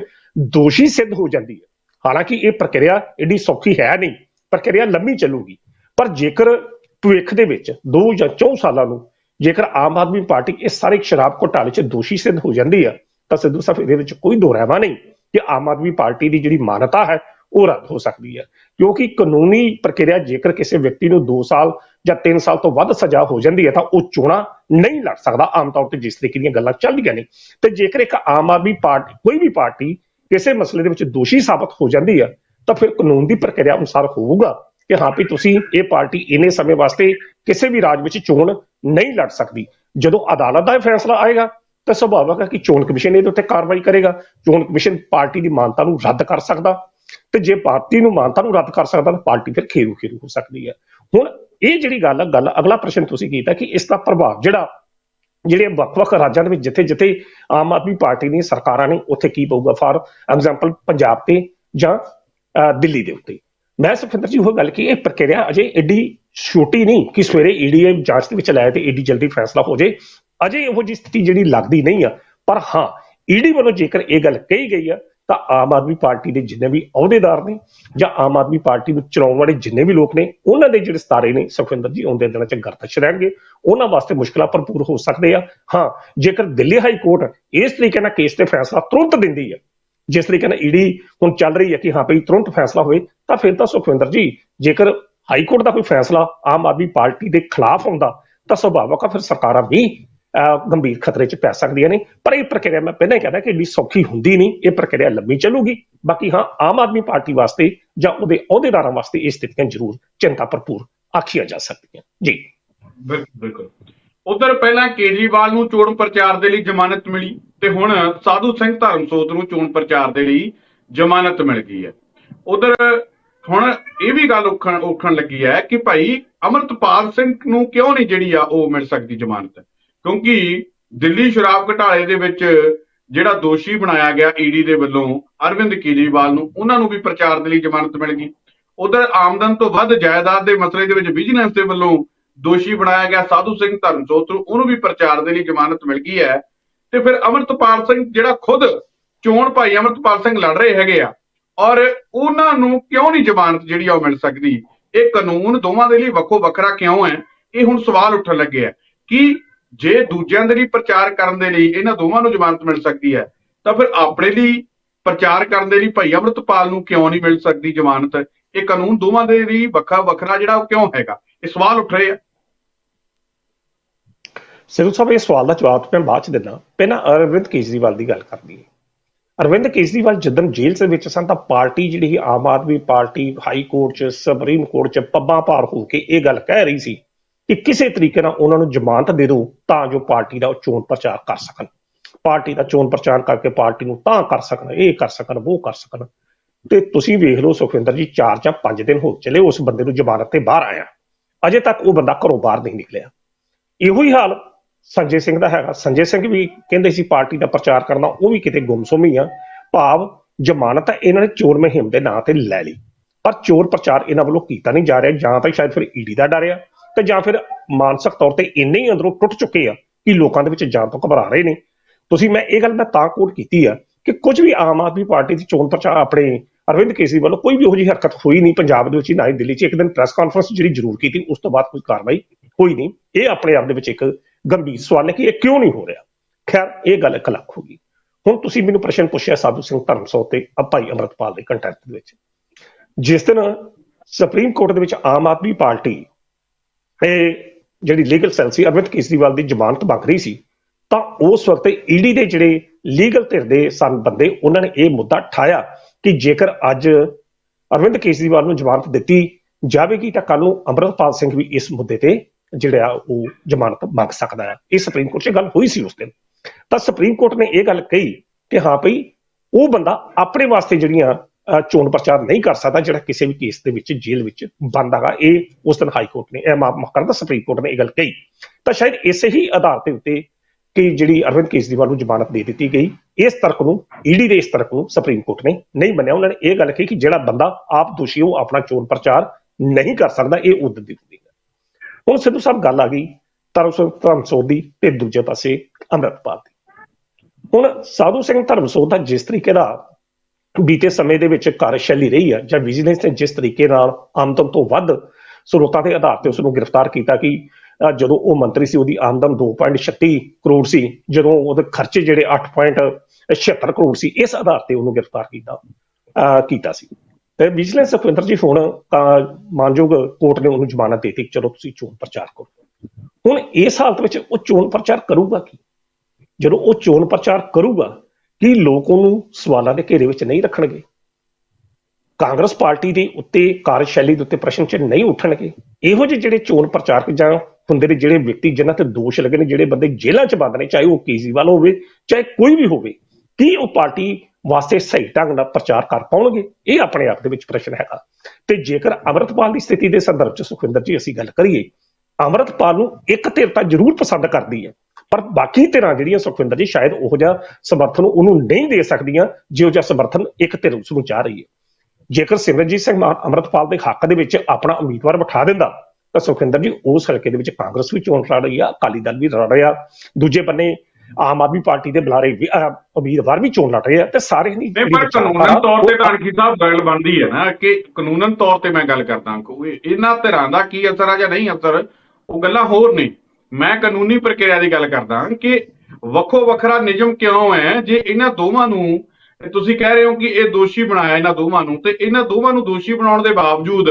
ਦੋਸ਼ੀ ਸਿੱਧ ਹੋ ਜਾਂਦੀ ਹੈ, ਹਾਲਾਂਕਿ ਇਹ ਪ੍ਰਕਿਰਿਆ ਏਡੀ ਸੌਖੀ ਹੈ ਨਹੀਂ, ਪ੍ਰਕਿਰਿਆ ਲੰਮੀ ਚੱਲੂਗੀ। ਪਰ ਜੇਕਰ ਭਵਿੱਖ ਦੇ ਵਿੱਚ 2 ਜਾਂ 4 ਸਾਲਾਂ ਨੂੰ ਜੇਕਰ ਆਮ ਆਦਮੀ ਪਾਰਟੀ ਇਸ ਸਾਰੇ ਸ਼ਰਾਬ ਘੁਟਾਲੇ 'ਚ ਦੋਸ਼ੀ ਸਿੱਧ ਹੋ ਜਾਂਦੀ ਆ, ਤਾਂ ਸਿੱਧੂ ਸਾਹਿਬ ਇਹਦੇ ਵਿੱਚ ਕੋਈ ਦੋ ਰਹਿਮਾ ਨਹੀਂ ਕਿ ਆਮ ਆਦਮੀ ਪਾਰਟੀ ਦੀ ਜਿਹੜੀ ਮਾਨਤਾ ਹੈ ਉਹ ਰੱਦ ਹੋ ਸਕਦੀ ਹੈ। ਕਿਉਂਕਿ ਕਾਨੂੰਨੀ ਪ੍ਰਕਿਰਿਆ ਜੇਕਰ ਕਿਸੇ ਵਿਅਕਤੀ ਨੂੰ 2 ਸਾਲ ਜਾਂ 3 ਸਾਲ ਤੋਂ ਵੱਧ ਸਜ਼ਾ ਹੋ ਜਾਂਦੀ ਹੈ ਤਾਂ ਉਹ ਚੋਣਾਂ ਨਹੀਂ ਲੜ ਸਕਦਾ ਆਮ ਤੌਰ ਤੇ ਜਿਸ ਤਰੀਕੇ ਦੀਆਂ ਗੱਲਾਂ ਚੱਲਦੀਆਂ ਨੇ। ਤੇ ਜੇਕਰ ਇੱਕ ਆਮ ਆਦਮੀ ਪਾਰਟੀ, ਕੋਈ ਵੀ ਪਾਰਟੀ ਕਿਸੇ ਮਸਲੇ ਦੇ ਵਿੱਚ ਦੋਸ਼ੀ ਸਾਬਤ ਹੋ ਜਾਂਦੀ ਹੈ, ਤਾਂ ਫਿਰ ਕਾਨੂੰਨ ਦੀ ਪ੍ਰਕਿਰਿਆ ਅਨੁਸਾਰ ਹੋਊਗਾ ਕਿ ਹਾਂ ਵੀ ਤੁਸੀਂ ਇਹ ਪਾਰਟੀ ਇੰਨੇ ਸਮੇਂ ਵਾਸਤੇ ਕਿਸੇ ਵੀ ਰਾਜ ਵਿੱਚ ਚੋਣ ਨਹੀਂ ਲੜ ਸਕਦੀ। ਜਦੋਂ ਅਦਾਲਤ ਦਾ ਇਹ ਫੈਸਲਾ ਆਏਗਾ, ਤਾਂ ਸੁਭਾਵਕ ਹੈ ਕਿ ਚੋਣ ਕਮਿਸ਼ਨ ਇਹਦੇ ਉੱਤੇ ਕਾਰਵਾਈ ਕਰੇਗਾ। ਚੋਣ ਕਮਿਸ਼ਨ ਪਾਰਟੀ ਦੀ ਮਾਨਤਾ ਨੂੰ ਰੱਦ ਕਰ ਸਕਦਾ। ਤੇ ਜੇ ਪਾਰਟੀ ਨੂੰ ਮਾਨਤਾ ਨੂੰ ਰੱਦ ਕਰ ਸਕਦਾ, ਤਾਂ ਪਾਰਟੀ ਫਿਰ ਖੇਰੂ ਖੇਰੂ ਹੋ ਸਕਦੀ ਹੈ। ਹੁਣ ਇਹ ਜਿਹੜੀ ਗੱਲ ਆ, ਗੱਲ ਅਗਲਾ ਪ੍ਰਸ਼ਨ ਤੁਸੀਂ ਕੀਤਾ ਕਿ ਇਸ ਦਾ ਪ੍ਰਭਾਵ ਜਿਹੜਾ, ਜਿਹੜੇ ਵੱਖ-ਵੱਖ ਰਾਜਾਂ ਦੇ ਵਿੱਚ ਜਿੱਥੇ-ਜਿੱਥੇ ਆਮ ਆਦਮੀ ਪਾਰਟੀ ਦੀਆਂ ਸਰਕਾਰਾਂ ਨੇ, ਉੱਥੇ ਕੀ ਪਊਗਾ? ਫਾਰ ਐਗਜ਼ਾਮਪਲ ਪੰਜਾਬ ਤੇ ਜਾਂ ਦਿੱਲੀ ਦੇ ਉੱਤੇ। ਮੈਂ ਸੁਖਿੰਦਰ ਜੀ, ਉਹ ਗੱਲ ਕੀ, ਇਹ ਪ੍ਰਕਿਰਿਆ ਅਜੇ ਏਡੀ ਛੋਟੀ ਨਹੀਂ ਕਿ ਸਵੇਰੇ ਈਡੀਏ ਜਾਂਚ ਦੇ ਵਿੱਚ ਲਾਇਆ ਤੇ ਏਡੀ ਜਲਦੀ ਫੈਸਲਾ ਹੋ ਜੇ। ਅਜੇ ਇਹੋ ਜਿਹੀ ਸਥਿਤੀ ਜਿਹੜੀ ਲੱਗਦੀ ਨਹੀਂ ਆ। ਪਰ ਹਾਂ ਈਡੀ ਵੱਲੋਂ ਜੇਕਰ ਇਹ ਗੱਲ ਕਹੀ ਗਈ ਆ ਤਾਂ ਆਮ ਆਦਮੀ ਪਾਰਟੀ ਦੇ ਜਿੰਨੇ ਵੀ ਅਹੁਦੇਦਾਰ ਨੇ ਜਾਂ ਆਮ ਆਦਮੀ ਪਾਰਟੀ ਨੂੰ ਚਲਾਉਣ ਵਾਲੇ ਜਿੰਨੇ ਵੀ ਲੋਕ ਨੇ, ਉਹਨਾਂ ਦੇ ਜਿਹੜੇ ਸਤਾਰੇ ਨੇ, ਸੁਖਵਿੰਦਰ ਜੀ ਆਉਂਦੇ ਦਿਨਾਂ 'ਚ ਗਰਦਸ਼ ਰਹਿਣਗੇ। ਉਹਨਾਂ ਵਾਸਤੇ ਮੁਸ਼ਕਲਾਂ ਭਰਪੂਰ ਹੋ ਸਕਦੇ ਆ। ਹਾਂ, ਜੇਕਰ ਦਿੱਲੀ ਹਾਈ ਕੋਰਟ ਇਸ ਤਰੀਕੇ ਨਾਲ ਕੇਸ ਤੇ ਫੈਸਲਾ ਤੁਰੰਤ ਦਿੰਦੀ ਹੈ ਜਿਸ ਤਰੀਕੇ ਨਾਲ ਈਡੀ ਹੁਣ ਚੱਲ ਰਹੀ ਹੈ ਕਿ ਹਾਂ ਭਈ ਤੁਰੰਤ ਫੈਸਲਾ ਹੋਏ ਤਾਂ ਫਿਰ ਤਾਂ ਸੁਖਵਿੰਦਰ ਜੀ, ਜੇਕਰ ਹਾਈ ਕੋਰਟ ਦਾ ਕੋਈ ਫੈਸਲਾ ਆਮ ਆਦਮੀ ਪਾਰਟੀ ਦੇ ਖਿਲਾਫ ਆਉਂਦਾ, ਤਾਂ ਸੁਭਾਵਕ ਆ ਫਿਰ ਸਰਕਾਰਾਂ ਵੀ ਗੰਭੀਰ ਖਤਰੇ 'ਚ ਪੈ ਸਕਦੀਆਂ ਨੇ। ਪਰ ਇਹ ਪ੍ਰਕਿਰਿਆ ਮੈਂ ਪਹਿਲਾਂ ਹੀ ਕਹਿੰਦਾ ਕਿ ਇੰਨੀ ਸੌਖੀ ਹੁੰਦੀ ਨਹੀਂ। ਇਹ ਪ੍ਰਕਿਰਿਆ ਲੰਮੀ ਚੱਲੂਗੀ। ਬਾਕੀ ਹਾਂ, ਆਮ ਆਦਮੀ ਪਾਰਟੀ ਵਾਸਤੇ ਜਾਂ ਉਹਦੇ ਅਹੁਦੇਦਾਰਾਂ ਵਾਸਤੇ ਇਹ ਸਥਿਤੀਆਂ ਜ਼ਰੂਰ ਚਿੰਤਾ ਭਰਪੂਰ ਆਖੀਆਂ ਜਾ ਸਕਦੀਆਂ। ਜੀ। ਬਿਲਕੁਲ ਬਿਲਕੁਲ। ਉਧਰ ਪਹਿਲਾਂ ਕੇਜਰੀਵਾਲ ਨੂੰ ਚੋਣ ਪ੍ਰਚਾਰ ਦੇ ਲਈ ਜ਼ਮਾਨਤ ਮਿਲੀ ਤੇ ਹੁਣ ਸਾਧੂ ਸਿੰਘ ਧਰਮਸੋਤ ਨੂੰ ਚੋਣ ਪ੍ਰਚਾਰ ਦੇ ਲਈ ਜ਼ਮਾਨਤ ਮਿਲ ਗਈ ਹੈ। ਉਧਰ ਹੁਣ ਇਹ ਵੀ ਗੱਲ ਉਖਣ ਉਖਣ ਲੱਗੀ ਹੈ ਕਿ ਭਾਈ ਅਮਰਤਪਾਲ ਸਿੰਘ ਨੂੰ ਕਿਉਂ ਨਹੀਂ ਜਿਹੜੀ ਆ ਉਹ ਮਿਲ ਸਕਦੀ ਜ਼ਮਾਨਤ? ਕਿਉਂਕਿ ਦਿੱਲੀ ਸ਼ਰਾਬ ਘਟਾਲੇ ਦੇ ਵਿੱਚ ਜਿਹੜਾ ਦੋਸ਼ੀ ਬਣਾਇਆ ਗਿਆ ਈਡੀ ਦੇ ਵੱਲੋਂ ਅਰਵਿੰਦ ਕੇਜਰੀਵਾਲ ਨੂੰ, ਉਹਨਾਂ ਨੂੰ ਵੀ ਪ੍ਰਚਾਰ ਦੇ ਲਈ ਜ਼ਮਾਨਤ ਮਿਲ ਗਈ। ਉਧਰ ਆਮਦਨ ਤੋਂ ਵੱਧ ਜਾਇਦਾਦ ਦੇ ਮਸਲੇ ਦੇ ਵਿੱਚ ਵਿਜੀਲੈਂਸ ਦੇ ਵੱਲੋਂ ਦੋਸ਼ੀ ਬਣਾਇਆ ਗਿਆ ਸਾਧੂ ਸਿੰਘ ਧਰਮਸੋਤ ਨੂੰ, ਉਹਨੂੰ ਵੀ ਪ੍ਰਚਾਰ ਦੇ ਲਈ ਜ਼ਮਾਨਤ ਮਿਲ ਗਈ ਹੈ। ਤੇ ਫਿਰ ਅਮਰਤਪਾਲ ਸਿੰਘ ਜਿਹੜਾ ਖੁਦ ਚੋਣ ਭਾਈ ਅਮਰਤਪਾਲ ਸਿੰਘ ਲੜ ਰਹੇ ਹੈਗੇ ਆ, ਔਰ ਉਹਨਾਂ ਨੂੰ ਕਿਉਂ ਨਹੀਂ ਜ਼ਮਾਨਤ ਜਿਹੜੀ ਆ ਉਹ ਮਿਲ ਸਕਦੀ? ਇਹ ਕਾਨੂੰਨ ਦੋਵਾਂ ਦੇ ਲਈ ਵੱਖੋ ਵੱਖਰਾ ਕਿਉਂ ਹੈ? ਇਹ ਹੁਣ ਸਵਾਲ ਉੱਠਣ ਲੱਗੇ ਆ। ਕਿ ਜੇ ਦੂਜਿਆਂ ਦੇ ਲਈ ਪ੍ਰਚਾਰ ਕਰਨ ਦੇ ਲਈ ਇਹਨਾਂ ਦੋਵਾਂ ਨੂੰ ਜ਼ਮਾਨਤ ਮਿਲ ਸਕਦੀ ਹੈ, ਤਾਂ ਫਿਰ ਆਪਣੇ ਲਈ ਪ੍ਰਚਾਰ ਕਰਨ ਦੇ ਲਈ ਭਾਈ ਅਮਰਤਪਾਲ ਨੂੰ ਕਿਉਂ ਨਹੀਂ ਮਿਲ ਸਕਦੀ ਜ਼ਮਾਨਤ? ਇਹ ਕਾਨੂੰਨ ਦੋਵਾਂ ਦੇ ਲਈ ਵੱਖਰਾ ਵੱਖਰਾ ਜਿਹੜਾ ਉਹ ਕਿਉਂ ਹੈਗਾ? ਇਹ ਸਵਾਲ ਉੱਠ ਰਹੇ ਆ। ਸਿੱਧੂ ਸਾਹਿਬ ਇਹ ਸਵਾਲ ਦਾ ਜਵਾਬ ਮੈਂ ਬਾਅਦ ਚ ਦਿੰਦਾ। ਪਹਿਲਾਂ ਅਰਵਿੰਦ ਕੇਜਰੀਵਾਲ ਦੀ ਗੱਲ ਕਰਦੀ ਹੈ। ਅਰਵਿੰਦ ਕੇਜਰੀਵਾਲ ਜਦੋਂ ਜੇਲ੍ਹ ਦੇ ਵਿੱਚ ਸਨ ਤਾਂ ਪਾਰਟੀ ਜਿਹੜੀ Aam Aadmi party, high court ਚ, ਸੁਪਰੀਮ ਕੋਰਟ ਚ ਪੱਬਾਂ ਭਾਰ ਹੋ ਕੇ ਇਹ ਗੱਲ ਕਹਿ ਰਹੀ ਸੀ ਕਿ ਕਿਸੇ ਤਰੀਕੇ ਨਾਲ ਉਹਨਾਂ ਨੂੰ ਜ਼ਮਾਨਤ ਦੇ ਦਿਓ ਤਾਂ ਜੋ ਪਾਰਟੀ ਦਾ ਉਹ ਚੋਣ ਪ੍ਰਚਾਰ ਕਰ ਸਕਣ। ਪਾਰਟੀ ਦਾ ਚੋਣ ਪ੍ਰਚਾਰ ਕਰਕੇ ਪਾਰਟੀ ਨੂੰ ਤਾਂ ਕਰ ਸਕਣ, ਇਹ ਕਰ ਸਕਣ, ਉਹ ਕਰ ਸਕਣ। ਤੇ ਤੁਸੀਂ ਵੇਖ ਲਓ ਸੁਖਵਿੰਦਰ ਜੀ 4 ਜਾਂ 5 ਦਿਨ ਹੋ ਚਲੇ ਉਸ ਬੰਦੇ ਨੂੰ ਜ਼ਮਾਨਤ ਤੇ ਬਾਹਰ ਆਇਆ। ਅਜੇ ਤੱਕ ਉਹ ਬੰਦਾ ਘਰੋਂ ਬਾਹਰ ਨਹੀਂ ਨਿਕਲਿਆ। ਇਹੋ ਹੀ ਹਾਲ ਸੰਜੇ ਸਿੰਘ ਦਾ ਹੈਗਾ। ਸੰਜੇ ਸਿੰਘ ਵੀ ਕਹਿੰਦੇ ਸੀ ਪਾਰਟੀ ਦਾ ਪ੍ਰਚਾਰ ਕਰਨਾ, ਉਹ ਵੀ ਕਿਤੇ ਗੁੰਮਸੁਮ ਹੀ ਆ। ਭਾਵ ਜ਼ਮਾਨਤ ਇਹਨਾਂ ਨੇ ਚੋਰ ਮੁਹਿੰਮ ਦੇ ਨਾਂ ਤੇ ਲੈ ਲਈ। ਪਰ ਚੋਰ ਪ੍ਰਚਾਰ ਇਹਨਾਂ ਵੱਲੋਂ ਕੀਤਾ ਨਹੀਂ ਜਾ ਰਿਹਾ, ਜਾਂ ਤਾਂ ਸ਼ਾਇਦ ਫਿਰ ਈਡੀ ਦਾ ਡਰ ਆ ਤੇ ਜਾਂ ਫਿਰ ਮਾਨਸਿਕ ਤੌਰ ਤੇ ਇੰਨੇ ਹੀ ਅੰਦਰੋਂ ਟੁੱਟ ਚੁੱਕੇ ਆ ਕਿ ਲੋਕਾਂ ਦੇ ਵਿੱਚ ਜਾਣ ਤੋਂ ਘਬਰਾ ਰਹੇ ਨੇ। ਤੁਸੀਂ, ਮੈਂ ਇਹ ਗੱਲ ਮੈਂ ਤਾਂ ਕੋਟ ਕੀਤੀ ਆ ਕਿ ਕੁਝ ਵੀ ਆਮ ਆਦਮੀ ਪਾਰਟੀ ਦੀ ਚੋਣ ਪ੍ਰਚਾਰ ਆਪਣੇ ਅਰਵਿੰਦ ਕੇਜਰੀਵਾਲ ਵੱਲੋਂ ਕੋਈ ਵੀ ਉਹੋ ਜਿਹੀ ਹਰਕਤ ਹੋਈ ਨਹੀਂ ਪੰਜਾਬ ਦੇ ਵਿੱਚ, ਨਾ ਹੀ ਦਿੱਲੀ 'ਚ ਇੱਕ ਦਿਨ ਪ੍ਰੈਸ ਕਾਨਫਰੰਸ ਜਿਹੜੀ ਜ਼ਰੂਰ ਕੀਤੀ, ਉਸ ਤੋਂ ਬਾਅਦ ਕੋਈ ਕਾਰਵਾਈ ਹੋਈ ਨਹੀਂ। ਇਹ ਆਪਣੇ ਆਪ ਦੇ ਵਿੱਚ ਇੱਕ ਗੰਭੀਰ ਸਵਾਲ ਹੈ ਕਿ ਇਹ ਕਿਉਂ ਨਹੀਂ ਹੋ ਰਿਹਾ? ਖੈਰ, ਇਹ ਗੱਲ ਇੱਕ ਲੱਖ ਹੋ ਗਈ। ਹੁਣ ਤੁਸੀਂ ਮੈਨੂੰ ਪ੍ਰਸ਼ਨ ਪੁੱਛਿਆ ਸਾਧੂ ਸਿੰਘ ਧਰਮਸੋ ਤੇ ਭਾਈ ਅਮਰਤਪਾਲ ਦੇ ਕੰਟੈਕਟ ਦੇ ਵਿੱਚ। ਜਿਸ ਦਿਨ ਸੁਪਰੀਮ ਕੋਰਟ ਦੇ ਵਿੱਚ ਆਮ ਆਦਮੀ ਪਾਰਟੀ ਇਹ ਜਿਹੜੀ ਲੀਗਲ ਸੈੱਲ ਸੀ, ਅਰਵਿੰਦ ਕੇਜਰੀਵਾਲ ਦੀ ਜ਼ਮਾਨਤ ਮੰਗ ਰਹੀ ਸੀ, ਤਾਂ ਉਸ ਵਕਤ ਈਡੀ ਦੇ ਜਿਹੜੇ ਲੀਗਲ ਧਿਰ ਦੇ ਸਨ ਬੰਦੇ, ਉਹਨਾਂ ਨੇ ਇਹ ਮੁੱਦਾ ਠਾਇਆ ਕਿ ਜੇਕਰ ਅੱਜ ਅਰਵਿੰਦ ਕੇਜਰੀਵਾਲ ਨੂੰ ਜ਼ਮਾਨਤ ਦਿੱਤੀ ਜਾਵੇਗੀ, ਤਾਂ ਕੱਲ ਨੂੰ ਅਮਰਤਪਾਲ ਸਿੰਘ ਵੀ ਇਸ ਮੁੱਦੇ ਤੇ ਜਿਹੜਾ ਉਹ ਜ਼ਮਾਨਤ ਮੰਗ ਸਕਦਾ ਹੈ ਇਹ ਸੁਪਰੀਮ ਕੋਰਟ 'ਚ ਗੱਲ ਹੋਈ ਸੀ ਉਸ ਦਿਨ। ਤਾਂ ਸੁਪਰੀਮ ਕੋਰਟ ਨੇ ਇਹ ਗੱਲ ਕਹੀ ਕਿ ਹਾਂ ਭਈ ਉਹ ਬੰਦਾ ਆਪਣੇ ਵਾਸਤੇ ਜਿਹੜੀਆਂ ਚੋਣ ਪ੍ਰਚਾਰ ਨਹੀਂ ਕਰ ਸਕਦਾ ਜਿਹੜਾ ਕਿਸੇ ਵੀ ਕੇਸ ਦੇ ਵਿੱਚ ਜੇਲ੍ਹ ਵਿੱਚ ਬੰਦ ਇਹ ਉਸ ਦਿਨ ਹਾਈ ਕੋਰਟ ਨੇ, ਇਹ ਮਾਫ ਕਰਦਾ ਸੁਪਰੀਮ ਕੋਰਟ ਨੇ ਇਹ ਗੱਲ ਕਹੀ। ਤਾਂ ਸ਼ਾਇਦ ਇਸੇ ਹੀ ਆਧਾਰ ਦੇ ਉੱਤੇ ਕਿ ਜਿਹੜੀ ਅਰਵਿੰਦ ਕੇਜਰੀਵਾਲ ਨੂੰ ਜ਼ਮਾਨਤ ਦੇ ਦਿੱਤੀ ਗਈ, ਇਸ ਤਰਕ ਨੂੰ, ਈਡੀ ਦੇ ਇਸ ਤਰਕ ਨੂੰ ਸੁਪਰੀਮ ਕੋਰਟ ਨੇ ਨਹੀਂ ਮੰਨਿਆ। ਉਹਨਾਂ ਨੇ ਇਹ ਗੱਲ ਕਹੀ ਕਿ ਜਿਹੜਾ ਬੰਦਾ ਆਪ ਦੋਸ਼ੀ ਉਹ ਆਪਣਾ ਚੋਣ ਪ੍ਰਚਾਰ ਨਹੀਂ ਕਰ ਸਕਦਾ, ਇਹ ਉਦੋਂ ਦੀ ਹੁੰਦੀ ਹੈ। ਹੁਣ ਸਿੱਧੂ ਸਾਹਿਬ ਗੱਲ ਆ ਗਈ ਧਰਮਸੋਤ ਧਰਮਸੋਤ ਦੀ ਤੇ ਦੂਜੇ ਪਾਸੇ ਅੰਮ੍ਰਿਤਪਾਲ ਦੀ। ਹੁਣ ਸਾਧੂ ਸਿੰਘ ਧਰਮਸੋਤ ਦਾ ਜਿਸ ਤਰੀਕੇ ਦਾ ਬੀਤੇ ਸਮੇਂ ਦੇ ਵਿੱਚ ਕਾਰਜਸ਼ੈਲੀ ਰਹੀ ਹੈ ਜਾਂ ਵਿਜੀਲੈਂਸ ਨੇ ਜਿਸ ਤਰੀਕੇ ਨਾਲ ਆਮਦਨ ਤੋਂ ਵੱਧ ਸਰੋਤਾਂ ਦੇ ਆਧਾਰ ਤੇ ਉਸ ਨੂੰ ਗ੍ਰਿਫਤਾਰ ਕੀਤਾ ਕਿ ਜਦੋਂ ਉਹ ਮੰਤਰੀ ਸੀ, ਉਹਦੀ ਆਮਦਨ 2.36 ਕਰੋੜ ਸੀ, ਜਦੋਂ ਉਹਦੇ ਖਰਚੇ ਜਿਹੜੇ 8.76 ਕਰੋੜ ਸੀ, ਇਸ ਆਧਾਰ ਤੇ ਉਹਨੂੰ ਗ੍ਰਿਫਤਾਰ ਕੀਤਾ ਕੀਤਾ ਸੀ। ਤੇ ਵਿਜੀਲੈਂਸ ਸੁਖਵਿੰਦਰ ਜੀ ਹੁਣ ਤਾਂ ਮਾਨਯੋਗ ਕੋਰਟ ਨੇ ਉਹਨੂੰ ਜ਼ਮਾਨਤ ਦੇ ਦਿੱਤੀ ਚਲੋ ਤੁਸੀਂ ਚੋਣ ਪ੍ਰਚਾਰ ਕਰੋ। ਹੁਣ ਇਸ ਹਾਲਤ ਵਿੱਚ ਉਹ ਚੋਣ ਪ੍ਰਚਾਰ ਕਰੂਗਾ ਕੀ? ਜਦੋਂ ਉਹ ਚੋਣ ਪ੍ਰਚਾਰ ਕਰੂਗਾ ਕੀ ਲੋਕ ਉਹਨੂੰ ਸਵਾਲਾਂ ਦੇ ਘੇਰੇ ਵਿੱਚ ਨਹੀਂ ਰੱਖਣਗੇ। ਕਾਂਗਰਸ ਪਾਰਟੀ ਦੇ ਉੱਤੇ ਕਾਰਜਸ਼ੈਲੀ ਦੇ ਉੱਤੇ ਪ੍ਰਸ਼ਨ ਚ ਨਹੀਂ ਉੱਠਣਗੇ। ਇਹੋ ਜਿਹੇ ਜਿਹੜੇ ਚੋਣ ਪ੍ਰਚਾਰਕ ਜਾਂ ਹੁੰਦੇ ਨੇ ਜਿਹੜੇ ਵਿਅਕਤੀ ਜਿਨ੍ਹਾਂ ਤੇ ਦੋਸ਼ ਲੱਗੇ ਨੇ, ਜਿਹੜੇ ਬੰਦੇ ਜੇਲ੍ਹਾਂ 'ਚ ਬੰਦ ਨੇ, ਚਾਹੇ ਉਹ ਕੇਜਰੀਵਾਲ ਹੋਵੇ, ਚਾਹੇ ਕੋਈ ਵੀ ਹੋਵੇ, ਕੀ ਉਹ ਪਾਰਟੀ ਵਾਸਤੇ ਸਹੀ ਢੰਗ ਨਾਲ ਪ੍ਰਚਾਰ ਕਰ ਪਾਉਣਗੇ? ਇਹ ਆਪਣੇ ਆਪ ਦੇ ਵਿੱਚ ਪ੍ਰਸ਼ਨ ਹੈਗਾ। ਤੇ ਜੇਕਰ ਅਮਰਤਪਾਲ ਦੀ ਸਥਿਤੀ ਦੇ ਸੰਦਰਭ 'ਚ ਸੁਖਵਿੰਦਰ ਜੀ ਅਸੀਂ ਗੱਲ ਕਰੀਏ, ਅਮਰਤਪਾਲ ਨੂੰ ਇੱਕ ਧਿਰ ਤਾਂ ਜ਼ਰੂਰ ਪਸੰਦ ਕਰਦੀ ਹੈ। ਪਰ ਬਾਕੀ ਧਿਰਾਂ ਜਿਹੜੀਆਂ ਸੁਖਵਿੰਦਰ ਜੀ ਸ਼ਾਇਦ ਉਹੋ ਜਿਹਾ ਸਮਰਥਨ ਉਹਨੂੰ ਨਹੀਂ ਦੇ ਸਕਦੀਆਂ ਜਿਹੋ ਜਿਹਾ ਸਮਰਥਨ ਇੱਕ ਧਿਰ ਉਸ ਨੂੰ ਚਾਹ ਰਹੀ ਹੈ। ਜੇਕਰ ਸਿਮਰਨਜੀਤ ਸਿੰਘ ਮਾਨ ਅਮਰਤਪਾਲ ਦੇ ਹੱਕ ਦੇ ਵਿੱਚ ਆਪਣਾ ਉਮੀਦਵਾਰ ਬਿਠਾ ਦਿੰਦਾ ਤਾਂ ਸੁਖਵਿੰਦਰ ਜੀ ਉਸ ਹਲਕੇ ਦੇ ਵਿੱਚ ਕਾਂਗਰਸ ਵੀ ਚੋਣ ਲੜ ਰਹੀ ਆ ਅਕਾਲੀ ਦਲ ਵੀ ਲੜ ਰਿਹਾ ਦੂਜੇ ਬੰਨੇ ਆਮ ਆਦਮੀ ਪਾਰਟੀ ਦੇ ਬੁਲਾਰੇ ਵੀ ਉਮੀਦਵਾਰ ਵੀ ਚੋਣ ਲੜ ਰਹੇ ਆ ਤੇ ਸਾਰੇ ਨਹੀਂ ਪਰ ਕਾਨੂੰਨਨ ਤੌਰ ਤੇ ਟਾਰਕੀ ਸਾਹਿਬ ਗੱਲ ਬਣਦੀ ਹੈ ਨਾ ਕਿ ਕਾਨੂੰਨਨ ਤੌਰ ਤੇ ਮੈਂ ਗੱਲ ਕਰਦਾ ਕਿ ਇਹਨਾਂ ਧਿਰਾਂ ਦਾ ਕੀ ਅਸਰ ਆ ਜਾਂ ਨਹੀਂ ਅਸਰ ਉਹ ਗੱਲਾਂ ਹੋਰ ਨੇ। ਮੈਂ ਕਾਨੂੰਨੀ ਪ੍ਰਕਿਰਿਆ ਦੀ ਗੱਲ ਕਰਦਾ ਕਿ ਵੱਖੋ ਵੱਖਰਾ ਨਿਯਮ ਕਿਉਂ ਹੈ? ਜੇ ਇਹਨਾਂ ਦੋਵਾਂ ਨੂੰ, ਤੁਸੀਂ ਕਹਿ ਰਹੇ ਹੋ ਕਿ ਇਹ ਦੋਸ਼ੀ ਬਣਾਇਆ ਇਹਨਾਂ ਦੋਵਾਂ ਨੂੰ, ਤੇ ਇਹਨਾਂ ਦੋਵਾਂ ਨੂੰ ਦੋਸ਼ੀ ਬਣਾਉਣ ਦੇ ਬਾਵਜੂਦ